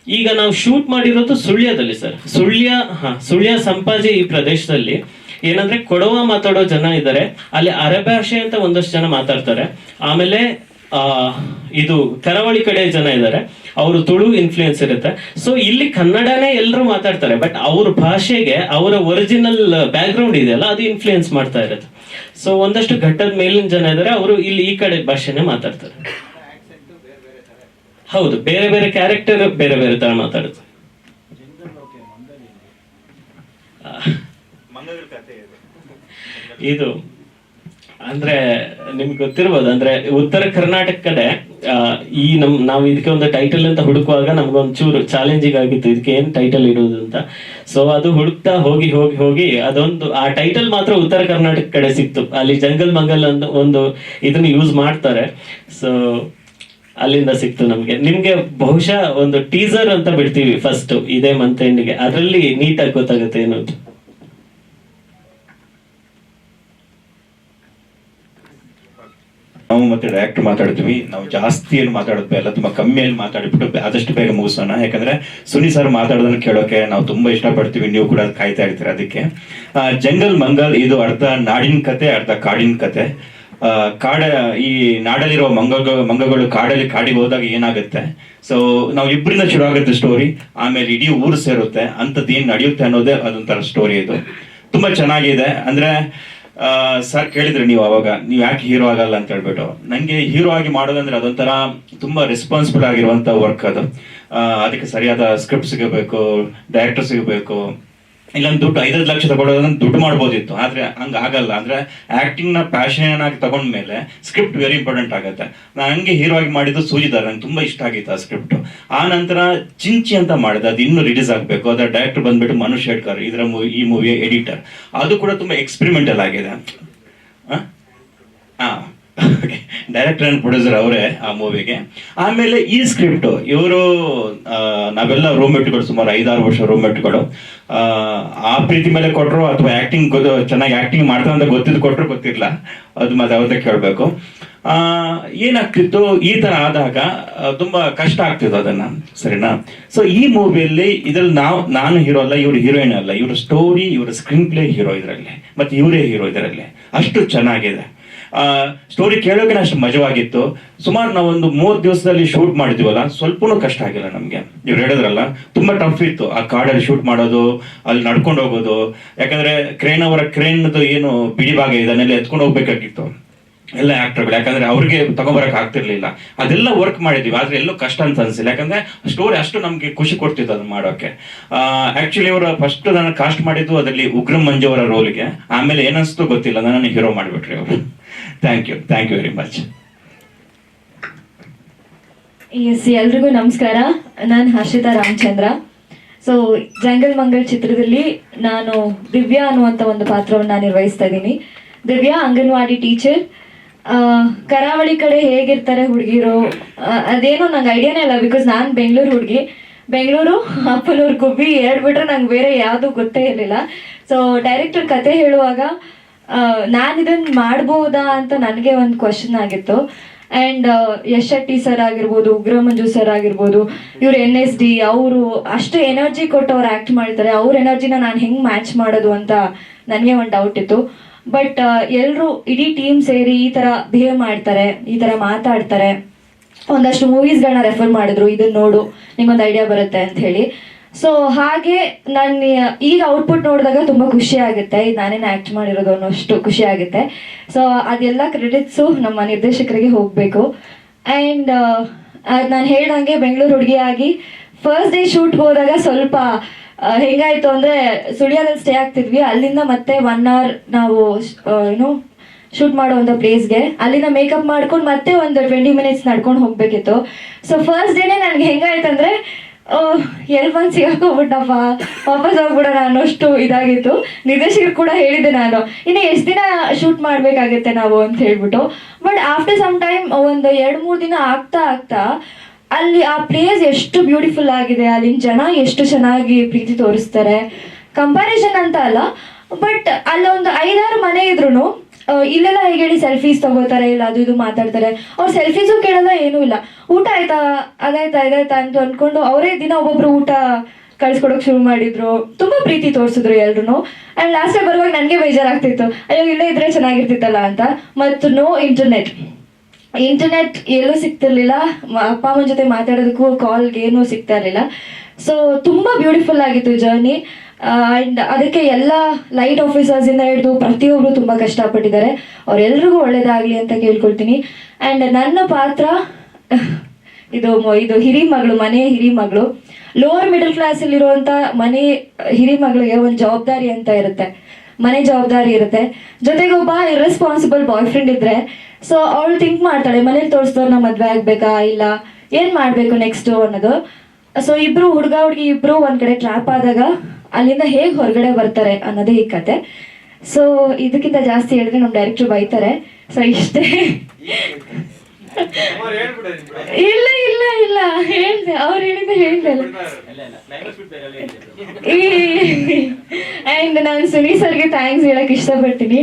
ಈಗ ನಾವು ಶೂಟ್ ಮಾಡಿರೋದು ಸುಳ್ಯದಲ್ಲಿ ಸರ್ ಸುಳ್ಯ, ಹಾ, ಸುಳ್ಯ ಸಂಪಾಜಿ ಈ ಪ್ರದೇಶದಲ್ಲಿ ಏನಂದ್ರೆ ಕೊಡವ ಮಾತಾಡೋ ಜನ ಇದ್ದಾರೆ ಅಲ್ಲಿ ಅರಭಾಷೆ ಅಂತ ಒಂದಷ್ಟು ಜನ ಮಾತಾಡ್ತಾರೆ. ಆಮೇಲೆ, ಆ, ಇದು ಕರಾವಳಿ ಕಡೆ ಜನ ಇದ್ದಾರೆ ಅವರು ತುಳು ಇನ್ಫ್ಲೂಯೆನ್ಸ್ ಇರುತ್ತೆ. ಸೊ ಇಲ್ಲಿ ಕನ್ನಡನೇ ಎಲ್ಲರೂ ಮಾತಾಡ್ತಾರೆ ಬಟ್ ಅವ್ರ ಭಾಷೆಗೆ, ಅವರ ಒರಿಜಿನಲ್ ಬ್ಯಾಕ್ ಗ್ರೌಂಡ್ ಇದೆಯಲ್ಲ, ಅದು ಇನ್ಫ್ಲೂಯೆನ್ಸ್ ಮಾಡ್ತಾ ಇರುತ್ತೆ. ಸೊ ಒಂದಷ್ಟು ಘಟ್ಟದ ಮೇಲಿನ ಜನ ಇದ್ದಾರೆ ಅವರು ಇಲ್ಲಿ ಈ ಕಡೆ ಭಾಷೆನೇ ಮಾತಾಡ್ತಾರೆ. ಹೌದು ಬೇರೆ ಬೇರೆ ಕ್ಯಾರೆಕ್ಟರ್ ಬೇರೆ ಬೇರೆ ತರ ಮಾತಾಡುತ್ತೆ ಇದು. ಅಂದ್ರೆ ನಿಮ್ಗೆ ಗೊತ್ತಿರ್ಬೋದು ಅಂದ್ರೆ ಉತ್ತರ ಕರ್ನಾಟಕ ಕಡೆ ಈ ನಮ್ ನಾವು ಇದಕ್ಕೆ ಒಂದು ಟೈಟಲ್ ಅಂತ ಹುಡುಕುವಾಗ ನಮ್ಗೊಂಚೂರು ಚಾಲೆಂಜಿಂಗ್ ಆಗಿತ್ತು ಇದಕ್ಕೆ ಏನ್ ಟೈಟಲ್ ಇಡೋದು ಅಂತ. ಸೊ ಅದು ಹುಡುಕ್ತಾ ಹೋಗಿ ಹೋಗಿ ಹೋಗಿ ಅದೊಂದು ಆ ಟೈಟಲ್ ಮಾತ್ರ ಉತ್ತರ ಕರ್ನಾಟಕ ಕಡೆ ಸಿಕ್ತು. ಅಲ್ಲಿ ಜಂಗಲ್ ಮಂಗಲ್ ಅಂತ ಒಂದು ಇದನ್ನ ಯೂಸ್ ಮಾಡ್ತಾರೆ. ಸೊ ಅಲ್ಲಿಂದ ಸಿಕ್ತು ನಮ್ಗೆ. ನಿಮ್ಗೆ ಬಹುಶಃ ಒಂದು ಟೀಸರ್ ಅಂತ ಬಿಡ್ತೀವಿ ಫಸ್ಟ್ ಇದೇ ಮಂತ್ ಎಂಡ್ಗೆ ಅದರಲ್ಲಿ ನೀಟಾಗಿ ಗೊತ್ತಾಗುತ್ತೆ ಏನು ನಾವು ಮತ್ತೆ ಡೈರೆಕ್ಟ್ ಮಾತಾಡ್ತೀವಿ. ನಾವು ಜಾಸ್ತಿ ಏನು ಮಾತಾಡೋದು ಎಲ್ಲ ತುಂಬಾ ಕಮ್ಮಿಯಲ್ಲಿ ಮಾತಾಡ್ಬಿಟ್ಟು ಆದಷ್ಟು ಬೇಗ ಮುಗಿಸೋಣ. ಯಾಕಂದ್ರೆ ಸುನಿ ಸರ್ ಮಾತಾಡೋದನ್ನ ಕೇಳೋಕೆ ನಾವು ತುಂಬಾ ಇಷ್ಟಪಡ್ತೀವಿ. ನೀವು ಕೂಡ ಕಾಯ್ತಾ ಇರ್ತೀರ ಅದಕ್ಕೆ. ಜಂಗಲ್ ಮಂಗಲ್ ಇದು ಅರ್ಧ ನಾಡಿನ ಕತೆ, ಅರ್ಧ ಕಾಡಿನ ಕತೆ. ಕಾಡ, ಈ ನಾಡಲ್ಲಿರೋ ಮಂಗ ಮಂಗಗಳು ಕಾಡಲ್ಲಿ ಕಾಡಿಗೆ ಹೋದಾಗ ಏನಾಗುತ್ತೆ? ಸೊ ನಾವು ಇಬ್ಬರಿಂದ ಶುರು ಆಗುತ್ತೆ ಸ್ಟೋರಿ ಆಮೇಲೆ ಇಡೀ ಊರು ಸೇರುತ್ತೆ. ಅಂಥದ್ದು ಏನ್ ನಡೆಯುತ್ತೆ ಅನ್ನೋದೇ ಅದೊಂಥರ ಸ್ಟೋರಿ ಇದು. ತುಂಬಾ ಚೆನ್ನಾಗಿದೆ. ಅಂದ್ರೆ ಸರ್ ಕೇಳಿದ್ರಿ ನೀವು ಅವಾಗ, ನೀವು ಯಾಕೆ ಹೀರೋ ಆಗಲ್ಲ ಅಂತ ಹೇಳ್ಬಿಟ್ಟು. ನಂಗೆ ಹೀರೋ ಆಗಿ ಮಾಡೋದಂದ್ರೆ ಅದೊಂಥರ ತುಂಬಾ ರೆಸ್ಪಾನ್ಸಿಬಲ್ ಆಗಿರುವಂತ ವರ್ಕ್ ಅದು. ಅದಕ್ಕೆ ಸರಿಯಾದ ಸ್ಕ್ರಿಪ್ಟ್ ಸಿಗಬೇಕು ಡೈರೆಕ್ಟರ್ ಸಿಗಬೇಕು ಇಲ್ಲೊಂದು ದುಡ್ಡು ಐದೈದು ಲಕ್ಷ ತಗೊಳ್ಳೋದನ್ನ ದುಡ್ಡು ಮಾಡ್ಬೋದಿತ್ತು. ಆದ್ರೆ ಹಂಗ ಆಗಲ್ಲ. ಅಂದ್ರೆ ಆಕ್ಟಿಂಗ್ನ ಪ್ಯಾಷನ್ ಆಗಿ ತಗೊಂಡ್ಮೇಲೆ ಸ್ಕ್ರಿಪ್ಟ್ ವೆರಿ ಇಂಪಾರ್ಟೆಂಟ್ ಆಗುತ್ತೆ. ನಾನು ಹಂಗೆ ಹೀರೋ ಆಗಿ ಮಾಡಿದ್ದು ಸೂಜಿದಾರ ನಂಗೆ ತುಂಬಾ ಇಷ್ಟ ಆಗಿತ್ತು ಆ ಸ್ಕ್ರಿಪ್ಟ್ ಆ ನಂತರ ಚಿಂಚಿ ಅಂತ ಮಾಡಿದೆ. ಅದು ಇನ್ನೂ ರಿಲೀಸ್ ಆಗಬೇಕು. ಅದರ ಡೈರೆಕ್ಟರ್ ಬಂದ್ಬಿಟ್ಟು ಮನು ಶೇಟ್ಕರ್, ಇದರ ಮೂವಿ ಈ ಮೂವಿಯ ಎಡಿಟರ್ ಅದು ಕೂಡ ತುಂಬಾ ಎಕ್ಸ್ಪೆರಿಮೆಂಟಲ್ ಆಗಿದೆ. ಆ? ಡೈರೆಕ್ಟರ್ ಅಂಡ್ ಪ್ರೊಡ್ಯೂಸರ್ ಅವರೇ ಆ ಮೂವಿಗೆ ಆಮೇಲೆ ಈ ಸ್ಕ್ರಿಪ್ಟು ಇವರು ನಾವೆಲ್ಲ ರೂಮ್ಮೆಟ್ಗಳು ಸುಮಾರು ಐದಾರು ವರ್ಷ ರೂಮ್ಮೆಟ್ಗಳು ಆ ಪ್ರೀತಿ ಮೇಲೆ ಕೊಟ್ಟರು ಅಥವಾ ಆಕ್ಟಿಂಗ್ ಚೆನ್ನಾಗಿ ಆಕ್ಟಿಂಗ್ ಮಾಡ್ತಾ ಅಂತ ಗೊತ್ತಿದ್ದು ಕೊಟ್ಟರು ಗೊತ್ತಿಲ್ಲ ಅದು ಮತ್ತೆ ಅವ್ರದ್ದೇ ಕೇಳಬೇಕು. ಏನಾಗ್ತಿತ್ತು? ಈ ತರ ಆದಾಗ ತುಂಬಾ ಕಷ್ಟ ಆಗ್ತಿತ್ತು ಅದನ್ನ. ಸರಿನಾ? ಸೊ ಈ ಮೂವಿಯಲ್ಲಿ ಇದ್ರಲ್ಲಿ ನಾವು, ನಾನು ಹೀರೋ ಅಲ್ಲ, ಇವರು ಹೀರೋಯಿನ್ ಅಲ್ಲ. ಇವ್ರ ಸ್ಟೋರಿ ಇವರು ಸ್ಕ್ರೀನ್ ಪ್ಲೇ ಹೀರೋ ಇದರಲ್ಲಿ. ಮತ್ತೆ ಇವರೇ ಹೀರೋ ಇದರಲ್ಲಿ. ಅಷ್ಟು ಚೆನ್ನಾಗಿದೆ. ಸ್ಟೋರಿ ಕೇಳೋಕೆ ಅಷ್ಟು ಮಜವಾಗಿತ್ತು. ಸುಮಾರು ನಾವೊಂದು ಮೂರ್ ದಿವಸದಲ್ಲಿ ಶೂಟ್ ಮಾಡಿದ್ವಲ್ಲ, ಸ್ವಲ್ಪನೂ ಕಷ್ಟ ಆಗಿಲ್ಲ ನಮಗೆ. ಇವ್ರು ಹೇಳಿದ್ರಲ್ಲ, ತುಂಬಾ ಟಫ್ ಇತ್ತು. ಆ ಕಾಡಲ್ಲಿ ಶೂಟ್ ಮಾಡೋದು, ಅಲ್ಲಿ ನಡ್ಕೊಂಡು ಹೋಗೋದು. ಯಾಕಂದ್ರೆ ಕ್ರೇನ್ ಅವರ ಕ್ರೇನ್ದು ಏನು ಬಿಡಿ ಭಾಗ ಇದೆ ಅನ್ನೆಲ್ಲ ಎತ್ಕೊಂಡು ಹೋಗ್ಬೇಕಾಗಿತ್ತು. ಎಲ್ಲ ಆಕ್ಟರ್ಗಳು ಯಾಕಂದ್ರೆ ಅವ್ರಿಗೆ ತಗೊಂಬರಕ್ ಆಗ್ತಿರ್ಲಿಲ್ಲ. ಅದೆಲ್ಲ ವರ್ಕ್ ಮಾಡಿದ್ವಿ. ಆದ್ರೆ ಎಲ್ಲೂ ಕಷ್ಟ ಅಂತ ಅನ್ಸಿಲ್ಲ. ಯಾಕಂದ್ರೆ ಸ್ಟೋರಿ ಅಷ್ಟು ನಮ್ಗೆ ಖುಷಿ ಕೊಡ್ತಿತ್ತು ಅದನ್ನ ಮಾಡೋಕೆ. ಆಕ್ಚುಲಿ ಅವರ ಫಸ್ಟ್ ನಾನು ಕಾಸ್ಟ್ ಮಾಡಿದ್ದು ಅದರಲ್ಲಿ ಉಗ್ರಂ ಮಂಜು ಅವರ ರೋಲ್ಗೆ ಆಮೇಲೆ ಏನನ್ಸ್ತು ಗೊತ್ತಿಲ್ಲ. ನಾನು ಹೀರೋ ಮಾಡಿಬಿಟ್ರಿ ಅವರು thank you thank you very much yes ಎಲ್ರಿಗೂ ನಮಸ್ಕಾರ. ನಾನು ಹರ್ಷಿತಾ ರಾಮಚಂದ್ರ. ಸೊ ಜಂಗಲ್ ಮಂಗಲ್ ಚಿತ್ರದಲ್ಲಿ ನಾನು ದಿವ್ಯಾ ಅನ್ನುವಂಥ ಒಂದು ಪಾತ್ರವನ್ನು ನಿರ್ವಹಿಸ್ತಾ ಇದ್ದೀನಿ. ದಿವ್ಯಾ, ಅಂಗನವಾಡಿ ಟೀಚರ್. ಕರಾವಳಿ ಕಡೆ ಹೇಗಿರ್ತಾರೆ ಹುಡುಗಿರು? ಅದೇನೋ ನಂಗೆ ಐಡಿಯಾನೇ ಇಲ್ಲ ಬಿಕಾಸ್ ನಾನು ಬೆಂಗಳೂರು ಹುಡುಗಿ. ಬೆಂಗಳೂರು, ಅಪ್ಪನೂರು ಗುಬ್ಬಿ ಎರಡು ಬಿಟ್ರೆ ನಂಗೆ ಬೇರೆ ಯಾವುದು ಗೊತ್ತೇ ಇರಲಿಲ್ಲ. ಸೊ ಡೈರೆಕ್ಟರ್ ಕತೆ ಹೇಳುವಾಗ ನಾನು ಇದನ್ನ ಮಾಡ್ಬೋದಾ ಅಂತ ನನಗೆ ಒಂದು ಕ್ವಶನ್ ಆಗಿತ್ತು. ಆ್ಯಂಡ್ ಯಶ್ ಶೆಟ್ಟಿ ಸರ್ ಆಗಿರ್ಬೋದು ಉಗ್ರ ಮಂಜು ಸರ್ ಆಗಿರ್ಬೋದು, ಇವ್ರು ಎನ್ ಎಸ್ ಡಿ ಅವರು ಅಷ್ಟು ಎನರ್ಜಿ ಕೊಟ್ಟು ಅವ್ರು ಆ್ಯಕ್ಟ್ ಮಾಡ್ತಾರೆ. ಅವ್ರ ಎನರ್ಜಿನ ನಾನು ಹೆಂಗೆ ಮ್ಯಾಚ್ ಮಾಡೋದು ಅಂತ ನನಗೆ ಒಂದು ಡೌಟ್ ಇತ್ತು. ಬಟ್ ಎಲ್ಲರೂ ಇಡೀ ಟೀಮ್ ಸೇರಿ ಈ ಥರ ಬಿಹೇವ್ ಮಾಡ್ತಾರೆ, ಈ ಥರ ಮಾತಾಡ್ತಾರೆ. ಒಂದಷ್ಟು ಮೂವೀಸ್ಗಳನ್ನ ರೆಫರ್ ಮಾಡಿದ್ರು ಇದನ್ನ ನೋಡು ನಿಮ್ಗೊಂದು ಐಡಿಯಾ ಬರುತ್ತೆ ಅಂತ ಹೇಳಿ. ಸೊ ಹಾಗೆ ನಾನು ಈಗ ಔಟ್ಪುಟ್ ನೋಡಿದಾಗ ತುಂಬ ಖುಷಿ ಆಗುತ್ತೆ. ನಾನೇನು ಆ್ಯಕ್ಟ್ ಮಾಡಿರೋದು ಅನ್ನೋಷ್ಟು ಖುಷಿ ಆಗುತ್ತೆ. ಸೊ ಅದೆಲ್ಲ ಕ್ರೆಡಿಟ್ಸು ನಮ್ಮ ನಿರ್ದೇಶಕರಿಗೆ ಹೋಗಬೇಕು. ಆ್ಯಂಡ್ ನಾನು ಹೇಳ್ದಂಗೆ ಬೆಂಗಳೂರು ಹುಡುಗಿಯಾಗಿ ಫಸ್ಟ್ ಡೇ ಶೂಟ್ಗೆ ಹೋದಾಗ ಸ್ವಲ್ಪ ಹೆಂಗಾಯ್ತು ಅಂದರೆ ಸುಳ್ಯದಲ್ಲಿ ಸ್ಟೇ ಆಗ್ತಿದ್ವಿ. ಅಲ್ಲಿಂದ ಮತ್ತೆ ಒನ್ ಅವರ್ ನಾವು ಏನು ಶೂಟ್ ಮಾಡುವಂಥ ಪ್ಲೇಸ್ಗೆ ಅಲ್ಲಿಂದ ಮೇಕಪ್ ಮಾಡ್ಕೊಂಡು ಮತ್ತೆ ಒಂದು ಟ್ವೆಂಟಿ ಮಿನಿಟ್ಸ್ ನಡ್ಕೊಂಡು ಹೋಗ್ಬೇಕಿತ್ತು. ಸೊ ಫಸ್ಟ್ ಡೇನೆ ನನಗೆ ಹೆಂಗಾಯ್ತಂದ್ರೆ ಎಲ್ಲಿ ಬಂದು ಸಿಗಾಕೋಗ್ಬಿಟ್ಟಪ್ಪ ವಾಪಸ್ ಹೋಗ್ಬಿಡೋಣ ಅನ್ನೋಷ್ಟು ಇದಾಗಿತ್ತು. ನಿರ್ದೇಶಕರು ಕೂಡ ಹೇಳಿದ್ದೆ ನಾನು. ಇನ್ನು ಎಷ್ಟು ದಿನ ಶೂಟ್ ಮಾಡಬೇಕಾಗುತ್ತೆ ನಾವು ಅಂತ ಹೇಳ್ಬಿಟ್ಟು. ಬಟ್ ಆಫ್ಟರ್ ಸಮ್ ಟೈಮ್ ಒಂದು ಎರಡು, ಮೂರು ದಿನ ಆಗ್ತಾ ಆಗ್ತಾ, ಅಲ್ಲಿ ಆ ಪ್ಲೇಸ್ ಎಷ್ಟು ಬ್ಯೂಟಿಫುಲ್ ಆಗಿದೆ, ಅಲ್ಲಿನ ಜನ ಎಷ್ಟು ಚೆನ್ನಾಗಿ ಪ್ರೀತಿ ತೋರಿಸ್ತಾರೆ. ಕಂಪ್ಯಾರಿಸನ್ ಅಂತ ಅಲ್ಲ ಬಟ್ ಅಲ್ಲೊಂದು ಐದಾರು ಮನೆ ಇದ್ರು ಇಲ್ಲೆಲ್ಲ ಹೇಗೆ ಹೇಳಿ ಸೆಲ್ಫೀಸ್ ತಗೋತಾರೆ, ಇಲ್ಲ ಅದು ಇದು ಮಾತಾಡ್ತಾರೆ. ಅವ್ರು ಸೆಲ್ಫೀಸು ಕೇಳಲ್ಲ, ಏನೂ ಇಲ್ಲ. ಊಟ ಆಯ್ತಾ? ಅದಾಯ್ತಾ, ಇದಾಯ್ತಾ ಅಂತ ಅಂದ್ಕೊಂಡು ಅವರೇ ದಿನ ಒಬ್ಬೊಬ್ರು ಊಟ ಕಳ್ಸ್ಕೊಡೋಕೆ ಶುರು ಮಾಡಿದ್ರು. ತುಂಬಾ ಪ್ರೀತಿ ತೋರಿಸಿದ್ರು ಎಲ್ರು ಅಂಡ್ ಲಾಸ್ಟ್ ಬರುವಾಗ ನನಗೆ ಬೇಜಾರಾಗ್ತಿತ್ತು. ಅಯ್ಯೋ, ಇಲ್ಲೇ ಇದ್ರೆ ಚೆನ್ನಾಗಿರ್ತಿತ್ತಲ್ಲ ಅಂತ. ಮತ್ತು ನೋ ಇಂಟರ್ನೆಟ್ ಇಂಟರ್ನೆಟ್ ಎಲ್ಲೂ ಸಿಗ್ತಿರ್ಲಿಲ್ಲ. ಅಪ್ಪ, ಅಮ್ಮನ ಜೊತೆ ಮಾತಾಡೋದಕ್ಕೂ ಕಾಲ್ಗೆ ಏನೂ ಸಿಗ್ತಾ ಇರಲಿಲ್ಲ. ಸೊ ತುಂಬಾ ಬ್ಯೂಟಿಫುಲ್ ಆಗಿತ್ತು ಜರ್ನಿ ಆ್ಯಂಡ್ ಅದಕ್ಕೆ ಎಲ್ಲ ಲೈಟ್ ಆಫೀಸರ್ಸಿಂದ ಹಿಡಿದು ಪ್ರತಿಯೊಬ್ಬರು ತುಂಬ ಕಷ್ಟಪಟ್ಟಿದ್ದಾರೆ. ಅವರೆಲ್ರಿಗೂ ಒಳ್ಳೇದಾಗಲಿ ಅಂತ ಕೇಳ್ಕೊಳ್ತೀನಿ. ಆ್ಯಂಡ್ ನನ್ನ ಪಾತ್ರ, ಇದು ಇದು ಹಿರಿ ಮಗಳು ಮನೆಯ ಹಿರಿ ಮಗಳು. ಲೋವರ್ ಮಿಡಲ್ ಕ್ಲಾಸಲ್ಲಿರುವಂಥ ಮನೆ ಹಿರಿ ಮಗಳಿಗೆ ಒಂದು ಜವಾಬ್ದಾರಿ ಅಂತ ಇರುತ್ತೆ. ಮನೆ ಜವಾಬ್ದಾರಿ ಇರುತ್ತೆ. ಜೊತೆಗೆ ಒಬ್ಬ ಇರ್ರೆಸ್ಪಾನ್ಸಿಬಲ್ ಬಾಯ್ ಫ್ರೆಂಡ್ ಇದ್ರೆ ಸೊ ಅವಳು ಥಿಂಕ್ ಮಾಡ್ತಾಳೆ, ಮನೇಲಿ ತೋರಿಸ್ದವ್ರನ್ನ ಮದುವೆ ಆಗ್ಬೇಕಾ, ಇಲ್ಲ, ಏನ್ ಮಾಡಬೇಕು ನೆಕ್ಸ್ಟ್ ಅನ್ನೋದು. ಸೊ ಇಬ್ರು ಹುಡುಗ, ಹುಡುಗಿ ಇಬ್ರು ಒಂದ್ ಕಡೆ ಟ್ರ್ಯಾಪ್ ಆದಾಗ ಅಲ್ಲಿಂದ ಹೇಗ್ ಹೊರಗಡೆ ಬರ್ತಾರೆ ಅನ್ನೋದೇ ಈ ಕತೆ. ಸೊ ಇದಕ್ಕಿಂತ ಜಾಸ್ತಿ ಹೇಳಿದ್ರೆ ನಮ್ ಡೈರೆಕ್ಟರ್ ಬೈತಾರೆ. ಸೊ ಇಷ್ಟೇ. ಇಲ್ಲ ಇಲ್ಲ ಇಲ್ಲ. ಹೇಳ್ದೆ, ಅವ್ರು ಹೇಳಿದ್ದೆ ಹೇಳ್ದೆ. ಅಂಡ್ ನಾನು ಸುನಿ ಸರ್ಗೆ ಥ್ಯಾಂಕ್ಸ್ ಹೇಳಕ್ ಇಷ್ಟಪಡ್ತೀನಿ.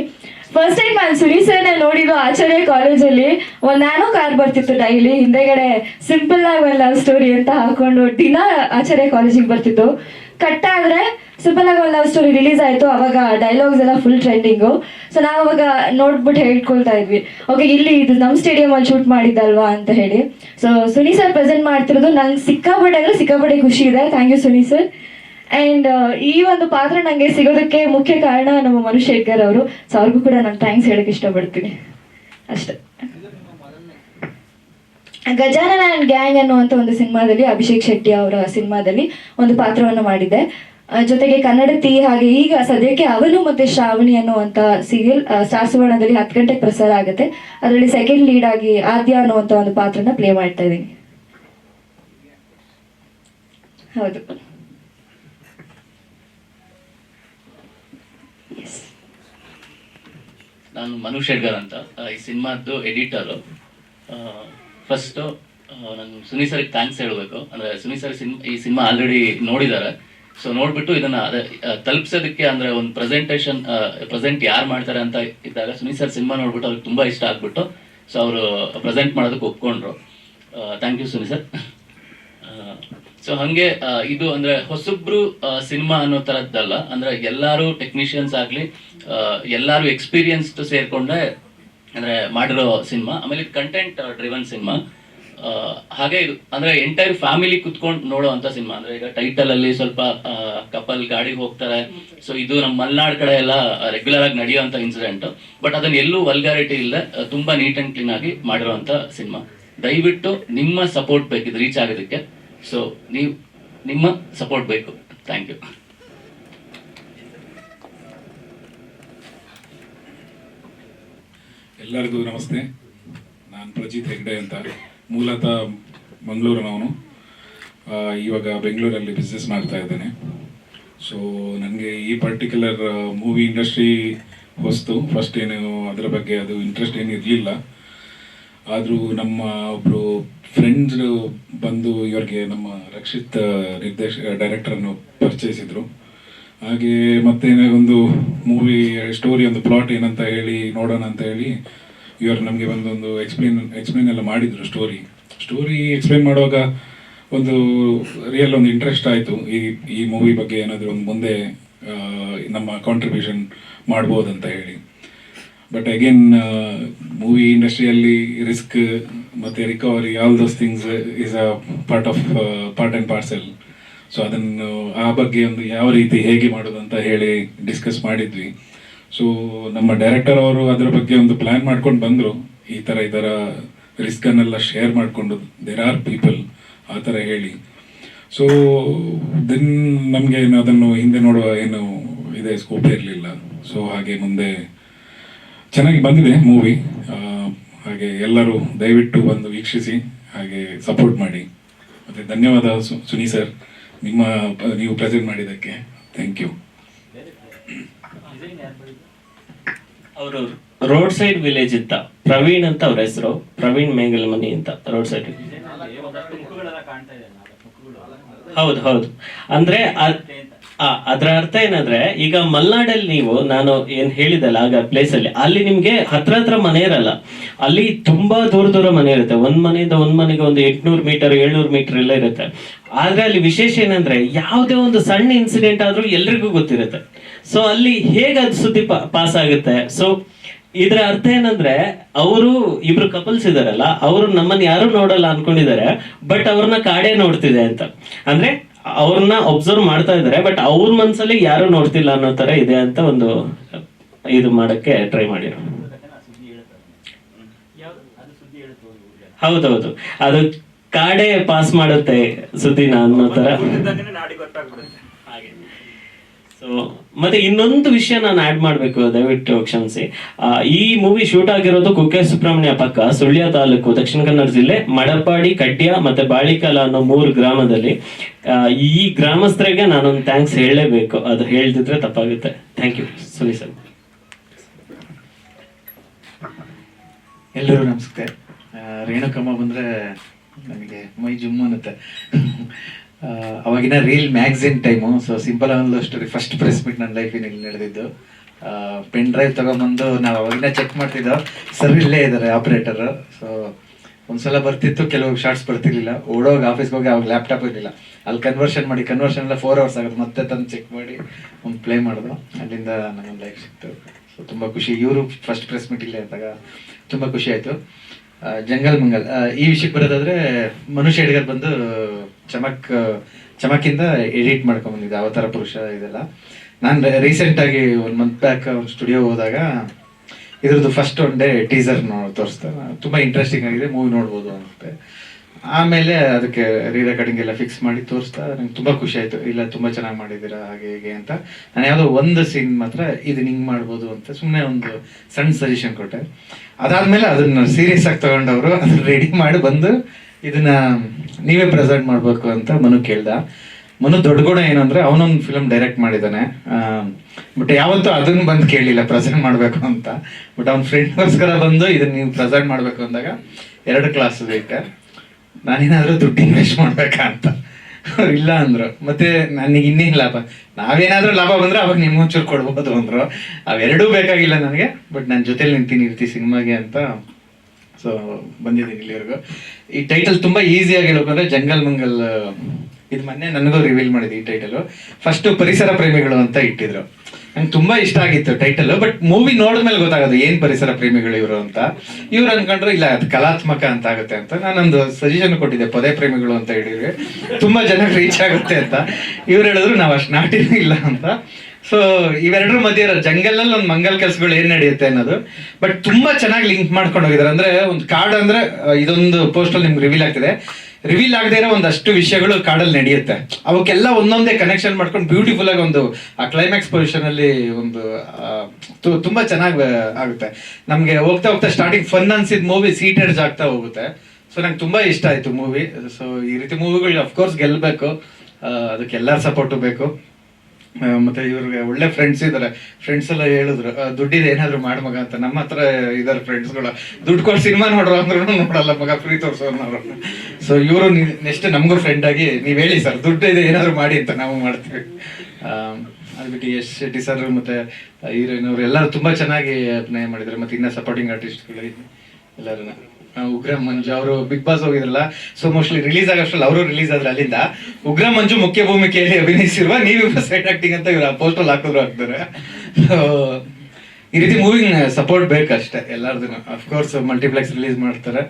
ಫಸ್ಟ್ ಟೈಮ್ ನಾನು ಸುನಿ ಸರ್ನ ನೋಡಿದ್ದು ಆಚಾರ್ಯ ಕಾಲೇಜಲ್ಲಿ ಒಂದು ನ್ಯಾನೋ ಕಾರ್ ಬರ್ತಿತ್ತು ಡೈಲಿ ಹಿಂದೆಗಡೆ ಸಿಂಪಲ್ ಆಗಿ ಒಂದು ಲವ್ ಸ್ಟೋರಿ ಅಂತ ಹಾಕೊಂಡು ದಿನ ಆಚಾರ್ಯ ಕಾಲೇಜಿಗೆ ಬರ್ತಿತ್ತು ಕಟ್ ಆದ್ರೆ ಸಿಂಪಲ್ ಆಗಿ ಲವ್ ಸ್ಟೋರಿ ರಿಲೀಸ್ ಆಯ್ತು, ಅವಾಗ ಡೈಲಾಗ್ಸ್ ಎಲ್ಲ ಫುಲ್ ಟ್ರೆಂಡಿಂಗು ಸೊ ನಾವು ಅವಾಗ ನೋಡ್ಬಿಟ್ಟು ಹೇಳ್ಕೊಳ್ತಾ ಇದ್ವಿ. ಓಕೆ ಇಲ್ಲಿ ಇದು ನಮ್ಮ ಸ್ಟೇಡಿಯಂ ಅಲ್ಲಿ ಶೂಟ್ ಮಾಡಿದ್ದಲ್ವಾ ಅಂತ ಹೇಳಿ. ಸೊ ಸುನಿ ಸರ್ ಪ್ರೆಸೆಂಟ್ ಮಾಡ್ತಿರೋದು ನಂಗೆ ಸಿಕ್ಕಾಪಟ್ಟೆ ಅಂದ್ರೆ ಸಿಕ್ಕಾಪಟ್ಟೆ ಖುಷಿ ಇದೆ. Thank you Suni sir and ಈ ಒಂದು ಪಾತ್ರ ನನಗೆ ಸಿಗೋದಕ್ಕೆ ಮುಖ್ಯ ಕಾರಣ ನಮ್ಮ ಮನುಷ್ಯ ಅವರು. ಸೊ ಅವ್ರಿಗೂ ಕೂಡ ನಾನು ಥ್ಯಾಂಕ್ಸ್ ಹೇಳಕ್ ಇಷ್ಟಪಡ್ತೀನಿ. ಅಷ್ಟೇ. ಗಜಾನನ ಆ್ಯಂಡ್ ಗ್ಯಾಂಗ್ ಅನ್ನುವಂಥ ಒಂದು ಸಿನಿಮಾದಲ್ಲಿ ಅಭಿಷೇಕ್ ಶೆಟ್ಟಿ ಅವರ ಸಿನಿಮಾದಲ್ಲಿ ಒಂದು ಪಾತ್ರವನ್ನು ಮಾಡಿದ್ದೆ. ಜೊತೆಗೆ ಕನ್ನಡತಿ ಹಾಗೆ ಈಗ ಸದ್ಯಕ್ಕೆ ಅವನು ಮತ್ತೆ ಶ್ರಾವಣಿ ಅನ್ನುವಂತ ಸೀರಿಯಲ್ ಸ್ಟಾರ್ ಸುವರ್ಣದಲ್ಲಿ ಹತ್ತು ಗಂಟೆಗೆ ಪ್ರಸಾರ ಆಗುತ್ತೆ. ಅದರಲ್ಲಿ ಸೆಕೆಂಡ್ ಲೀಡ್ ಆಗಿ ಆದ್ಯ ಅನ್ನುವಂತ ಒಂದು ಪಾತ್ರನ ಪ್ಲೇ ಮಾಡ್ತಾ ಇದ್ದೀನಿ. ಹೌದು. ನಾನು ಮನು ಶೆಡ್ಗರ್ ಅಂತ. ಈ ಸಿನಿಮಾದ್ದು ಎಡಿಟರು ಫಸ್ಟು ನಾನು ಸುನಿ ಸರ್ಗೆ ಥ್ಯಾಂಕ್ಸ್ ಹೇಳಬೇಕು. ಅಂದರೆ ಸುನಿ ಸರ್ ಸಿನ್ ಈ ಸಿನಿಮಾ ಆಲ್ರೆಡಿ ನೋಡಿದ್ದಾರೆ. ಸೊ ನೋಡ್ಬಿಟ್ಟು ಇದನ್ನ ಅದೇ, ತಲುಪ್ಸೋದಕ್ಕೆ ಅಂದರೆ ಒಂದು ಪ್ರೆಸೆಂಟೇಷನ್ ಪ್ರೆಸೆಂಟ್ ಯಾರು ಮಾಡ್ತಾರೆ ಅಂತ ಇದ್ದಾಗ ಸುನಿ ಸರ್ ಸಿನಿಮಾ ನೋಡ್ಬಿಟ್ಟು ಅವ್ರಿಗೆ ತುಂಬ ಇಷ್ಟ ಆಗ್ಬಿಟ್ಟು ಸೊ ಅವರು ಪ್ರೆಸೆಂಟ್ ಮಾಡೋದಕ್ಕೆ ಒಪ್ಕೊಂಡ್ರು. Thank you Suni sir. So ಹಂಗೆ ಇದು ಅಂದ್ರೆ ಹೊಸಬ್ರು ಸಿನಿಮಾ ಅನ್ನೋ ತರದ್ದಲ್ಲ. ಅಂದ್ರೆ ಎಲ್ಲಾರು ಟೆಕ್ನಿಷಿಯನ್ಸ್ ಆಗ್ಲಿ ಎಲ್ಲರೂ ಎಕ್ಸ್ಪೀರಿಯನ್ಸ್ಡ್ ಸೇರ್ಕೊಂಡೆ ಅಂದರೆ ಮಾಡಿರೋ ಸಿನಿಮಾ, ಆಮೇಲೆ ಇದು ಕಂಟೆಂಟ್ ಡ್ರಿವನ್ ಸಿನಿಮಾ ಹಾಗೆ ಇದು, ಅಂದರೆ ಎಂಟೈರ್ ಫ್ಯಾಮಿಲಿ ಕುತ್ಕೊಂಡು ನೋಡೋ ಅಂತ ಸಿನಿಮಾ. ಅಂದರೆ ಈಗ ಟೈಟಲ್ ಅಲ್ಲಿ ಸ್ವಲ್ಪ ಕಪಲ್ ಗಾಡಿಗೆ ಹೋಗ್ತಾರೆ. ಸೊ ಇದು ನಮ್ಮ ಮಲೆನಾಡು ಕಡೆ ಎಲ್ಲ ರೆಗ್ಯುಲರ್ ಆಗಿ ನಡೆಯುವಂಥ ಇನ್ಸಿಡೆಂಟ್ ಬಟ್ ಅದನ್ನ ಎಲ್ಲೂ ವಲ್ಗಾರಿಟಿ ಇಲ್ಲ ತುಂಬ ನೀಟ್ ಆ್ಯಂಡ್ ಕ್ಲೀನ್ ಆಗಿ ಮಾಡಿರೋವಂಥ ಸಿನಿಮಾ. ದಯವಿಟ್ಟು ನಿಮ್ಮ ಸಪೋರ್ಟ್ ಬೇಕಿದ್ದು ರೀಚ್ ಆಗೋದಕ್ಕೆ ಸೊ ನೀವು, ನಿಮ್ಮ ಸಪೋರ್ಟ್ ಬೇಕು. ಥ್ಯಾಂಕ್ ಯು ಎಲ್ಲರಿಗೂ ನಮಸ್ತೆ. ನಾನು ಪ್ರಜಿತ್ ಹೆಗ್ಡೆ ಅಂತ. ಮೂಲತಃ ಮಂಗಳೂರಿನವನು. ಇವಾಗ ಬೆಂಗಳೂರಲ್ಲಿ ಬಿಸ್ನೆಸ್ ಮಾಡ್ತಾ ಇದ್ದೇನೆ. ಸೊ ನನಗೆ ಈ ಪರ್ಟಿಕ್ಯುಲರ್ ಮೂವಿ ಇಂಡಸ್ಟ್ರಿ ಹೊಸ್ತು. ಫಸ್ಟ್ ಏನು, ಅದರ ಬಗ್ಗೆ ಅದು ಇಂಟ್ರೆಸ್ಟ್ ಏನು ಇರಲಿಲ್ಲ. ಆದರೂ ನಮ್ಮ ಒಬ್ಬರು ಫ್ರೆಂಡ್ಸ್ ಬಂದು ಇವರಿಗೆ ನಮ್ಮ ರಕ್ಷಿತ್ ನಿರ್ದೇಶ ಡೈರೆಕ್ಟ್ರನ್ನು ಪರಿಚಯಿಸಿದರು. ಹಾಗೆ ಮತ್ತೆ ಒಂದು ಮೂವಿ ಸ್ಟೋರಿ ಒಂದು ಪ್ಲಾಟ್ ಏನಂತ ಹೇಳಿ, ನೋಡೋಣ ಅಂತ ಹೇಳಿ ಇವರು ನಮಗೆ ಒಂದೊಂದು ಎಕ್ಸ್ಪ್ಲೇನ್ ಎಕ್ಸ್ಪ್ಲೇನ್ ಎಲ್ಲ ಮಾಡಿದರು ಸ್ಟೋರಿ ಸ್ಟೋರಿ ಎಕ್ಸ್ಪ್ಲೇನ್ ಮಾಡುವಾಗ ಒಂದು ರಿಯಲ್ ಒಂದು ಇಂಟ್ರೆಸ್ಟ್ ಆಯಿತು. ಈ ಈ ಮೂವಿ ಬಗ್ಗೆ ಏನಾದರೂ ಒಂದು ಮುಂದೆ ನಮ್ಮ ಕಾಂಟ್ರಿಬ್ಯೂಷನ್ ಅಂತ ಹೇಳಿ. ಬಟ್ ಅಗೇನ್ ಮೂವಿ ಇಂಡಸ್ಟ್ರಿಯಲ್ಲಿ ರಿಸ್ಕ್ ಮತ್ತು recovery all those things is a part of part and parcel so ಅದನ್ನು ಆ ಬಗ್ಗೆ ಒಂದು ಯಾವ ರೀತಿ ಹೇಗೆ ಮಾಡೋದು ಅಂತ ಹೇಳಿ ಡಿಸ್ಕಸ್ ಮಾಡಿದ್ವಿ. ಸೊ ನಮ್ಮ ಡೈರೆಕ್ಟರ್ ಅವರು ಅದರ ಬಗ್ಗೆ ಒಂದು ಪ್ಲ್ಯಾನ್ ಮಾಡ್ಕೊಂಡು ಬಂದರು. ಈ ಥರ ಇದರ ರಿಸ್ಕನ್ನೆಲ್ಲ ಶೇರ್ ಮಾಡಿಕೊಂಡು ದೇರ್ ಆರ್ ಪೀಪಲ್ ಆ ಥರ ಹೇಳಿ. ಸೊ ದೆನ್ ನಮಗೆ ಅದನ್ನು ಹಿಂದೆ ನೋಡುವ ಏನು ಇದೆ ಸ್ಕೋಪ್ ಇರಲಿಲ್ಲ. ಸೊ ಹಾಗೆ ಮುಂದೆ ಚೆನ್ನಾಗಿ ಬಂದಿದೆ ಮೂವಿ ಹಾಗೆ ಎಲ್ಲರೂ ದಯವಿಟ್ಟು ಬಂದು ವೀಕ್ಷಿಸಿ, ಹಾಗೆ ಸಪೋರ್ಟ್ ಮಾಡಿ. ಮತ್ತು ಧನ್ಯವಾದ ಸುನಿ ಸರ್ ನಿಮ್ಮ ನೀವು ಪ್ರೆಸೆಂಟ್ ಮಾಡಿದ್ದಕ್ಕೆ. ಥ್ಯಾಂಕ್ ಯು ಅವರು ರೋಡ್ ಸೈಡ್ ವಿಲೇಜ್ ಅಂತ ಪ್ರವೀಣ್ ಅಂತ ಅವ್ರ ಹೆಸರು ಪ್ರವೀಣ್ ಮೇಂಗಲಮನಿ ಅಂತ ರೋಡ್ ಸೈಡ್. ಹೌದು ಹೌದು. ಅಂದ್ರೆ ಆ, ಅದ್ರ ಅರ್ಥ ಏನಂದ್ರೆ, ಈಗ ಮಲ್ನಾಡಲ್ಲಿ ನೀವು, ನಾನು ಏನ್ ಹೇಳಿದಲ್ಲ ಆಗ ಪ್ಲೇಸ್ ಅಲ್ಲಿ ಅಲ್ಲಿ ನಿಮ್ಗೆ ಹತ್ರ ಹತ್ರ ಮನೆ ಇರಲ್ಲ. ಅಲ್ಲಿ ತುಂಬಾ ದೂರ ದೂರ ಮನೆ ಇರುತ್ತೆ. ಒಂದ್ ಮನೆಯಿಂದ ಒಂದ್ ಮನೆಗೆ ಒಂದು ಎಂಟ್ನೂರು ಮೀಟರ್ ಏಳ್ನೂರು ಮೀಟರ್ ಎಲ್ಲ ಇರುತ್ತೆ. ಆದ್ರೆ ಅಲ್ಲಿ ವಿಶೇಷ ಏನಂದ್ರೆ, ಯಾವುದೇ ಒಂದು ಸಣ್ಣ ಇನ್ಸಿಡೆಂಟ್ ಆದ್ರೂ ಎಲ್ರಿಗೂ ಗೊತ್ತಿರುತ್ತೆ. ಸೊ ಅಲ್ಲಿ ಹೇಗೆ ಅದು ಸುದ್ದಿ ಪಾಸ್ ಆಗುತ್ತೆ? ಸೊ ಇದ್ರ ಅರ್ಥ ಏನಂದ್ರೆ, ಅವರು ಇಬ್ರು ಕಪಲ್ಸ್ ಇದಾರಲ್ಲ, ಅವರು ನಮ್ಮನ್ನ ಯಾರು ನೋಡಲ್ಲ ಅನ್ಕೊಂಡಿದ್ದಾರೆ ಬಟ್ ಅವ್ರನ್ನ ಕಾಡೇ ನೋಡ್ತಿದೆ ಅಂತ. ಅಂದ್ರೆ ಅವ್ರನ್ನ ಒಬ್ಸರ್ವ್ ಮಾಡ್ತಾ ಇದಾರೆ ಬಟ್ ಅವ್ರ ಮನ್ಸಲ್ಲಿ ಯಾರು ನೋಡ್ತಿಲ್ಲ ಅನ್ನೋ ತರ ಇದೆ ಅಂತ ಒಂದು, ಇದು ಮಾಡಕ್ಕೆ ಟ್ರೈ ಮಾಡಿರೋ. ಹೌದೌದು. ಅದು ಕಾಡೆ ಪಾಸ್ ಮಾಡುತ್ತೆ ಸುದ್ದಿನ ಅನ್ನೋ ತರ. ಮತ್ತೆ ಇನ್ನೊಂದು ವಿಷಯ ನಾನು ಆಡ್ ಮಾಡಬೇಕು ದಯವಿಟ್ಟು ಕ್ಷಮಿಸಿ. ಈ ಮೂವಿ ಶೂಟ್ ಆಗಿರೋದು ಕುಕ್ಕೆ ಸುಬ್ರಹ್ಮಣ್ಯ ಪಕ್ಕ ಸುಳ್ಯ ತಾಲೂಕು ದಕ್ಷಿಣ ಕನ್ನಡ ಜಿಲ್ಲೆ ಮಡಪಾಡಿ ಕಡ್ಯ ಮತ್ತೆ ಬಾಳಿಕಲ ಅನ್ನೋ ಮೂರು ಗ್ರಾಮದಲ್ಲಿ. ಈ ಗ್ರಾಮಸ್ಥರಿಗೆ ನಾನೊಂದು ಥ್ಯಾಂಕ್ಸ್ ಹೇಳಲೇಬೇಕು. ಅದು ಹೇಳ್ದಿದ್ರೆ ತಪ್ಪಾಗುತ್ತೆ. ಥ್ಯಾಂಕ್ ಯು ಸುನಿ ಸರ್ ಎಲ್ಲರೂ ನಮಸ್ತೆ. ಆ, ರೇಣುಕಮ್ಮ ಬಂದ್ರೆ ನನಗೆ ಮೈ ಜುಮ್ ಅನ್ನುತ್ತೆ. ಅವಾಗಿನ reel magazine time so simple ಒಂದು ಸ್ಟೋರಿ ಫಸ್ಟ್ ಪ್ರೆಸ್ ಮೀಟ್ ನನ್ನ ಲೈಫಿನಲ್ಲಿ ನಡೆದಿದ್ದು. ಪೆನ್ ಡ್ರೈವ್ ತೊಗೊಂಬಂದು ನಾವು ಅವಾಗಿನ ಚೆಕ್ ಮಾಡ್ತಿದ್ದೋ ಸರ್ ಇಲ್ಲೇ ಇದ್ದಾರೆ ಆಪ್ರೇಟರ್ ಸೊ ಒಂದ್ಸಲ ಬರ್ತಿತ್ತು, ಕೆಲವು ಶಾರ್ಟ್ಸ್ ಬರ್ತಿರ್ಲಿಲ್ಲ. ಓಡೋಗಿ ಆಫೀಸ್ಗೆ ಹೋಗಿ ಅವಾಗ ಲ್ಯಾಪ್ಟಾಪ್ ಇರಲಿಲ್ಲ. ಅಲ್ಲಿ ಕನ್ವರ್ಷನ್ ಮಾಡಿ ಕನ್ವರ್ಷನ್ ಎಲ್ಲ ಫೋರ್ ಅವರ್ಸ್ ಆಗುತ್ತೆ. ಮತ್ತೆ ತಂದು ಚೆಕ್ ಮಾಡಿ, ಒಂದು ಪ್ಲೇ ಮಾಡಿದ್ರು ಅಲ್ಲಿಂದ ನನಗೊಂದು ಲೈಫ್ ಸಿಕ್ತು. ಸೊ ತುಂಬ ಖುಷಿ. ಇವರು ಫಸ್ಟ್ ಪ್ರೆಸ್ ಮೀಟ್ ಇಲ್ಲೇ ಅಂದಾಗ ತುಂಬ ಖುಷಿ ಆಯಿತು. ಜಂಗಲ್ ಮಂಗಲ್. ಈ ವಿಷಯಕ್ಕೆ ಬರೋದಾದ್ರೆ ಮನುಷ್ಯ ಹಿಡಿಗರ್ ಬಂದು ಚಮಕ್ ಚಮಕಿಂದ ಎಡಿಟ್ ಮಾಡ್ಕೊಂಬಂದಿದ್ದೆ ಅವತಾರ ಪುರುಷ ಇದೆಲ್ಲ. ನಾನು ರೀಸೆಂಟ್ ಆಗಿ ಒಂದು ಮಂತ್ ಬ್ಯಾಕ್ ಒಂದು ಸ್ಟುಡಿಯೋ ಹೋದಾಗ ಇದ್ರದ್ದು ಫಸ್ಟ್ ಒನ್ ಡೇ ಟೀಸರ್ ತೋರಿಸ್ತಾರೆ ತುಂಬಾ ಇಂಟ್ರೆಸ್ಟಿಂಗ್ ಆಗಿದೆ ಮೂವಿ ನೋಡ್ಬೋದು ಅನ್ಸುತ್ತೆ ಆಮೇಲೆ ಅದಕ್ಕೆ ರೀ ರೆಕಾರ್ಡಿಂಗ್ ಎಲ್ಲ ಫಿಕ್ಸ್ ಮಾಡಿ ತೋರಿಸ್ತಾ ನಂಗೆ ತುಂಬ ಖುಷಿ ಆಯಿತು. ಇಲ್ಲ, ತುಂಬ ಚೆನ್ನಾಗಿ ಮಾಡಿದ್ದೀರಾ, ಹಾಗೆ, ಹೀಗೆ ಅಂತ. ನಾನು ಯಾವುದೋ ಒಂದು ಸೀನ್ ಮಾತ್ರ ಇದನ್ನ ಹಿಂಗೆ ಮಾಡ್ಬೋದು ಅಂತ ಸುಮ್ಮನೆ ಒಂದು ಸಣ್ಣ ಸಜೆಷನ್ ಕೊಟ್ಟೆ. ಅದಾದ್ಮೇಲೆ ಅದನ್ನ ಸೀರಿಯಸ್ ಆಗಿ ತಗೊಂಡವರು ಅದನ್ನ ರೆಡಿ ಮಾಡಿ ಬಂದು ಇದನ್ನ ನೀವೇ ಪ್ರೆಸೆಂಟ್ ಮಾಡಬೇಕು ಅಂತ ಮನು ಕೇಳ್ದ. ಮನು ದೊಡ್ಡ ಗುಣ ಏನಂದ್ರೆ ಅವನೊಂದು ಫಿಲಮ್ ಡೈರೆಕ್ಟ್ ಮಾಡಿದ್ದಾನೆ. ಬಟ್ ಯಾವತ್ತೂ ಅದನ್ನ ಬಂದು ಕೇಳಿಲ್ಲ ಪ್ರೆಸೆಂಟ್ ಮಾಡಬೇಕು ಅಂತ. ಬಟ್ ಅವ್ನ ಫ್ರೆಂಡ್ಗೋಸ್ಕರ ಬಂದು ಇದನ್ನ ನೀವು ಪ್ರೆಸೆಂಟ್ ಮಾಡಬೇಕು ಅಂದಾಗ ಎರಡು ಕ್ಲಾಸ್ ಬೇಕು? ನಾನೇನಾದ್ರೂ ದುಡ್ಡು ಇನ್ವೆಸ್ಟ್ ಮಾಡ್ಬೇಕಾ ಅಂತ. ಅವ್ರು ಇಲ್ಲ ಅಂದ್ರು. ಮತ್ತೆ ನನಗೆ ಇನ್ನೇನು ಲಾಭ? ನಾವೇನಾದ್ರೂ ಲಾಭ ಬಂದ್ರೆ ಅವಾಗ ನಿಮ್ಮ ಒಂಚೂರು ಕೊಡ್ಬೋದು ಅಂದ್ರು. ಅವೆರಡೂ ಬೇಕಾಗಿಲ್ಲ ನನಗೆ, ಬಟ್ ನನ್ನ ಜೊತೆಲಿ ನಿಂತೀನಿ ಇರ್ತಿ ಸಿನಿಮಾಗೆ ಅಂತ ಸೊ ಬಂದಿದ್ದೀನಿ ಇಲ್ಲಿವರೆಗೂ. ಈ ಟೈಟಲ್ ತುಂಬಾ ಈಸಿಯಾಗಿ ಹೇಳ್ಬೇಕಂದ್ರೆ ಜಂಗಲ್ ಮಂಗಲ್, ಇದು ಮೊನ್ನೆ ನನಗೂ ರಿವೀಲ್ ಮಾಡಿದೆ ಈ ಟೈಟಲ್ ಫಸ್ಟ್ ಪರಿಸರ ಪ್ರೇಮಿಗಳು ಅಂತ ಇಟ್ಟಿದ್ರು. ನಂಗೆ ತುಂಬಾ ಇಷ್ಟ ಆಗಿತ್ತು ಟೈಟಲ್ ಬಟ್ ಮೂವಿ ನೋಡಿದ್ಮೇಲೆ ಗೊತ್ತಾಗೋದು ಏನ್ ಪರಿಸರ ಪ್ರೇಮಿಗಳು ಇವರು ಅಂತ. ಇವ್ರು ಅನ್ಕೊಂಡ್ರು, ಇಲ್ಲ, ಅದು ಕಲಾತ್ಮಕ ಅಂತ ಆಗುತ್ತೆ ಅಂತ. ನಾನೊಂದು ಸಜೆಷನ್ ಕೊಟ್ಟಿದ್ದೆ, ಪೊದೆ ಪ್ರೇಮಿಗಳು ಅಂತ ಹೇಳಿದ್ರೆ. ತುಂಬಾ ಜನ ರೀಚ್ ಆಗುತ್ತೆ ಅಂತ. ಇವ್ರು ಹೇಳಿದ್ರು, ನಾವು ಅಷ್ಟು ನಾಟಿನೂ ಇಲ್ಲ ಅಂತ. ಸೊ ಇವೆರಡರ ಮಧ್ಯೆ ಇರೋ ಜಂಗಲಲ್ಲಿ ಒಂದು ಮಂಗಲ್ ಕೆಲಸಗಳು ಏನ್ ನಡೆಯುತ್ತೆ ಅನ್ನೋದು. ಬಟ್ ತುಂಬಾ ಚೆನ್ನಾಗಿ ಲಿಂಕ್ ಮಾಡ್ಕೊಂಡು ಹೋಗಿದಾರೆ. ಅಂದ್ರೆ, ಒಂದು ಕಾರ್ಡ್ ಅಂದ್ರೆ ಇದೊಂದು ಇದೊಂದು ಪೋಸ್ಟಲ್ಲಿ ನಿಮ್ಗೆ ರಿವೀಲ್ ಆಗ್ತಿದೆ. ರಿವೀಲ್ ಆಗದೆ ಇರೋ ಒಂದಷ್ಟು ವಿಷಯಗಳು ಕಾಡಲ್ಲಿ ನಡೆಯುತ್ತೆ. ಅವಕ್ಕೆಲ್ಲ ಒಂದೊಂದೇ ಕನೆಕ್ಷನ್ ಮಾಡ್ಕೊಂಡು ಬ್ಯೂಟಿಫುಲ್ ಆಗಿ ಒಂದು ಆ ಕ್ಲೈಮ್ಯಾಕ್ಸ್ ಪೊಸಿಷನ್ ಅಲ್ಲಿ ಒಂದು ತುಂಬಾ ಚೆನ್ನಾಗಿ ಆಗುತ್ತೆ. ನಮ್ಗೆ ಹೋಗ್ತಾ ಹೋಗ್ತಾ ಸ್ಟಾರ್ಟಿಂಗ್ ಫನ್ ಅನ್ಸಿದ ಮೂವಿ ಸೀಟೆಡ್ಸ್ ಆಗ್ತಾ ಹೋಗುತ್ತೆ. ಸೊ ನಂಗೆ ತುಂಬಾ ಇಷ್ಟ ಆಯ್ತು ಮೂವಿ ಸೊ ಈ ರೀತಿ ಮೂವಿಗಳು ಅಫ್ಕೋರ್ಸ್ ಗೆಲ್ಬೇಕು. ಆ, ಅದಕ್ಕೆ ಎಲ್ಲರ ಸಪೋರ್ಟು ಬೇಕು. ಮತ್ತೆ ಇವ್ರಿಗೆ ಒಳ್ಳೆ ಫ್ರೆಂಡ್ಸ್ ಇದಾರೆ. ಫ್ರೆಂಡ್ಸ್ ಎಲ್ಲ ಹೇಳಿದ್ರು ದುಡ್ಡಿದೆ, ಏನಾದ್ರು ಮಾಡ್ ಮಗ ಅಂತ. ನಮ್ಮ ಹತ್ರ ಇದಾರೆ ಫ್ರೆಂಡ್ಸ್ಗಳು ದುಡ್ಡು ಕೊಟ್ಟು ಸಿನಿಮಾ ನೋಡ್ರು ಅಂದ್ರೂ ನೋಡಲ್ಲ ಮಗ ಫ್ರೀ ತೋರ್ಸೋರು ಸೊ ಇವರು ನೆಕ್ಸ್ಟ್ ನಮಗೂ ಫ್ರೆಂಡ್ ಆಗಿ, ನೀವು ಹೇಳಿ ಸರ್ ದುಡ್ಡು ಇದೆ, ಏನಾದ್ರು ಮಾಡಿ ಅಂತ ನಾವು ಮಾಡ್ತೀವಿ. ಅದು ಬಿಟ್ಟು ಯಶ್ ಶೆಟ್ಟಿ ಸರ್ ಮತ್ತೆ ಹೀರೋಯಿನ್ ಅವರು ಎಲ್ಲರೂ ತುಂಬಾ ಚೆನ್ನಾಗಿ ಅಭಿನಯ ಮಾಡಿದ್ರು ಮತ್ತೆ ಇನ್ನ ಸಪೋರ್ಟಿಂಗ್ ಆರ್ಟಿಸ್ಟ್ಗಳು ಎಲ್ಲರೂ ಉಗ್ರ ಮಂಜು, ಅವರು ಬಿಗ್ ಬಾಸ್ ಹೋಗಿದ್ರಲ್ಲ ಸೊ ಮೋಸ್ಟ್ಲಿ ರಿಲೀಸ್ ಆಗೋಷ್ಟ್ರಲ್ಲಿ ಅವರು ರಿಲೀಸ್ ಆದ್ರೆ ಅಲ್ಲಿಂದ. ಉಗ್ರ ಮಂಜು ಮುಖ್ಯ ಭೂಮಿಕೆಯಲ್ಲಿ ಅಭಿನಯಿಸಿರುವ ನೀವಿಬ್ಬರು ಸೆಟ್ ಆಕ್ಟಿಂಗ್ ಅಂತ ಇವ್ರು ಪೋಸ್ಟಲ್ ಹಾಕಿದ್ರು ಹಾಕ್ತಾರೆ. ಈ ರೀತಿ ಮೂವಿಂಗ್ ಸಪೋರ್ಟ್ ಬೇಕಷ್ಟೇ ಎಲ್ಲಾರ್ದು ಅಫ್ಕೋರ್ಸ್ ಮಲ್ಟಿಪ್ಲೆಕ್ಸ್ ರಿಲೀಸ್ ಮಾಡ್ತಾರೆ.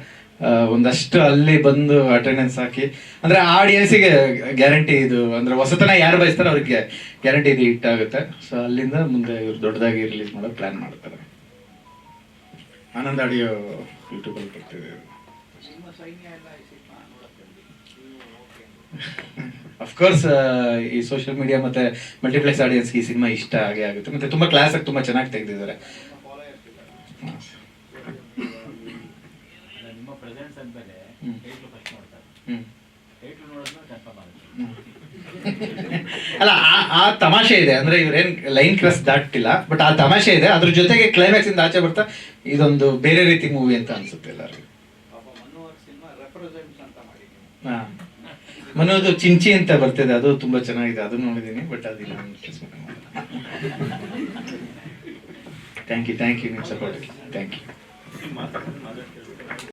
ಒಂದಷ್ಟು ಅಲ್ಲಿ ಬಂದು ಅಟೆಂಡೆನ್ಸ್ ಹಾಕಿ. ಅಂದ್ರೆ ಆಡಿಯನ್ಸಿಗೆ ಗ್ಯಾರಂಟಿ ಇದು, ಅಂದ್ರೆ ಹೊಸತನ ಯಾರು ಬಯಸ್ತಾರೆ ಅವ್ರಿಗೆ ಗ್ಯಾರಂಟಿ ಇದು ಹಿಟ್ ಆಗುತ್ತೆ. ಸೊ ಅಲ್ಲಿಂದ ಮುಂದೆ ಇವ್ರು ದೊಡ್ಡದಾಗಿ ರಿಲೀಸ್ ಮಾಡೋ ಪ್ಲಾನ್ ಮಾಡ್ತಾರೆ. ಆನಂದ್ ಆಡಿಯೋ ಯೂಟ್ಯೂಬ್ ಅಲ್ಲಿ ಬರ್ತಿದೆ ಅಫ್ಕೋರ್ಸ್ ಈ ಸೋಷಿಯಲ್ ಮೀಡಿಯಾ ಮತ್ತೆ ಮಲ್ಟಿಪ್ಲೆಕ್ಸ್ ಆಡಿಯನ್ಸ್ ಈ ಸಿನಿಮಾ ಇಷ್ಟ ಆಗಿ ಆಗುತ್ತೆ. ಮತ್ತೆ ತುಂಬಾ ಕ್ಲಾಸ್ ಆಗಿ ತುಂಬಾ ಚೆನ್ನಾಗಿ ತೆಗೆದಿದ್ದಾರೆ. ನಿಮ್ಮ ಪ್ರೆಸೆನ್ಸ್ ಅಂದ್ಮೇಲೆ ಹ್ಮ್. ಟೈಟ್ಲು ಫಸ್ಟ್ ನೋಡ್ತಾರೆ. ಹ್ಮ್. ಟೈಟ್ಲು ನೋಡಿದ್ಮೇಲೆ ಕನ್ಫರ್ಮ್ ಆಗುತ್ತೆ. ಅಲ್ಲ ಆ- ಆ ತಮಾಷೆ ಇದೆ. ಅಂದ್ರೆ ಇವ್ರೇನ್ ಲೈನ್ ಕ್ರಸ್ ದಾಟಿಲ್ಲ ಬಟ್ ಆ ತಮಾಷೆ ಇದೆ. ಅದ್ರ ಜೊತೆಗೆ ಕ್ಲೈಮ್ಯಾಕ್ಸ್ ಇಂದ ಆಚೆ ಬರ್ತಾ ಇದೊಂದು ಬೇರೆ ರೀತಿ ಮೂವಿ ಅಂತ ಅನ್ಸುತ್ತೆ ಎಲ್ಲರಿಗೂ. ಮನೋದು ಚಿಂಚಿ ಅಂತ ಬರ್ತಿದೆ. ಅದು ತುಂಬಾ ಚೆನ್ನಾಗಿದೆ. ಅದು ನೋಡಿದೀನಿ ಬಟ್ ಅದಿಲ್ಲ ಥ್ಯಾಂಕ್ ಯು ಥ್ಯಾಂಕ್ ಯು ನಿಮ್ಮ ಸಪೋರ್ಟ್ ಥ್ಯಾಂಕ್ ಯು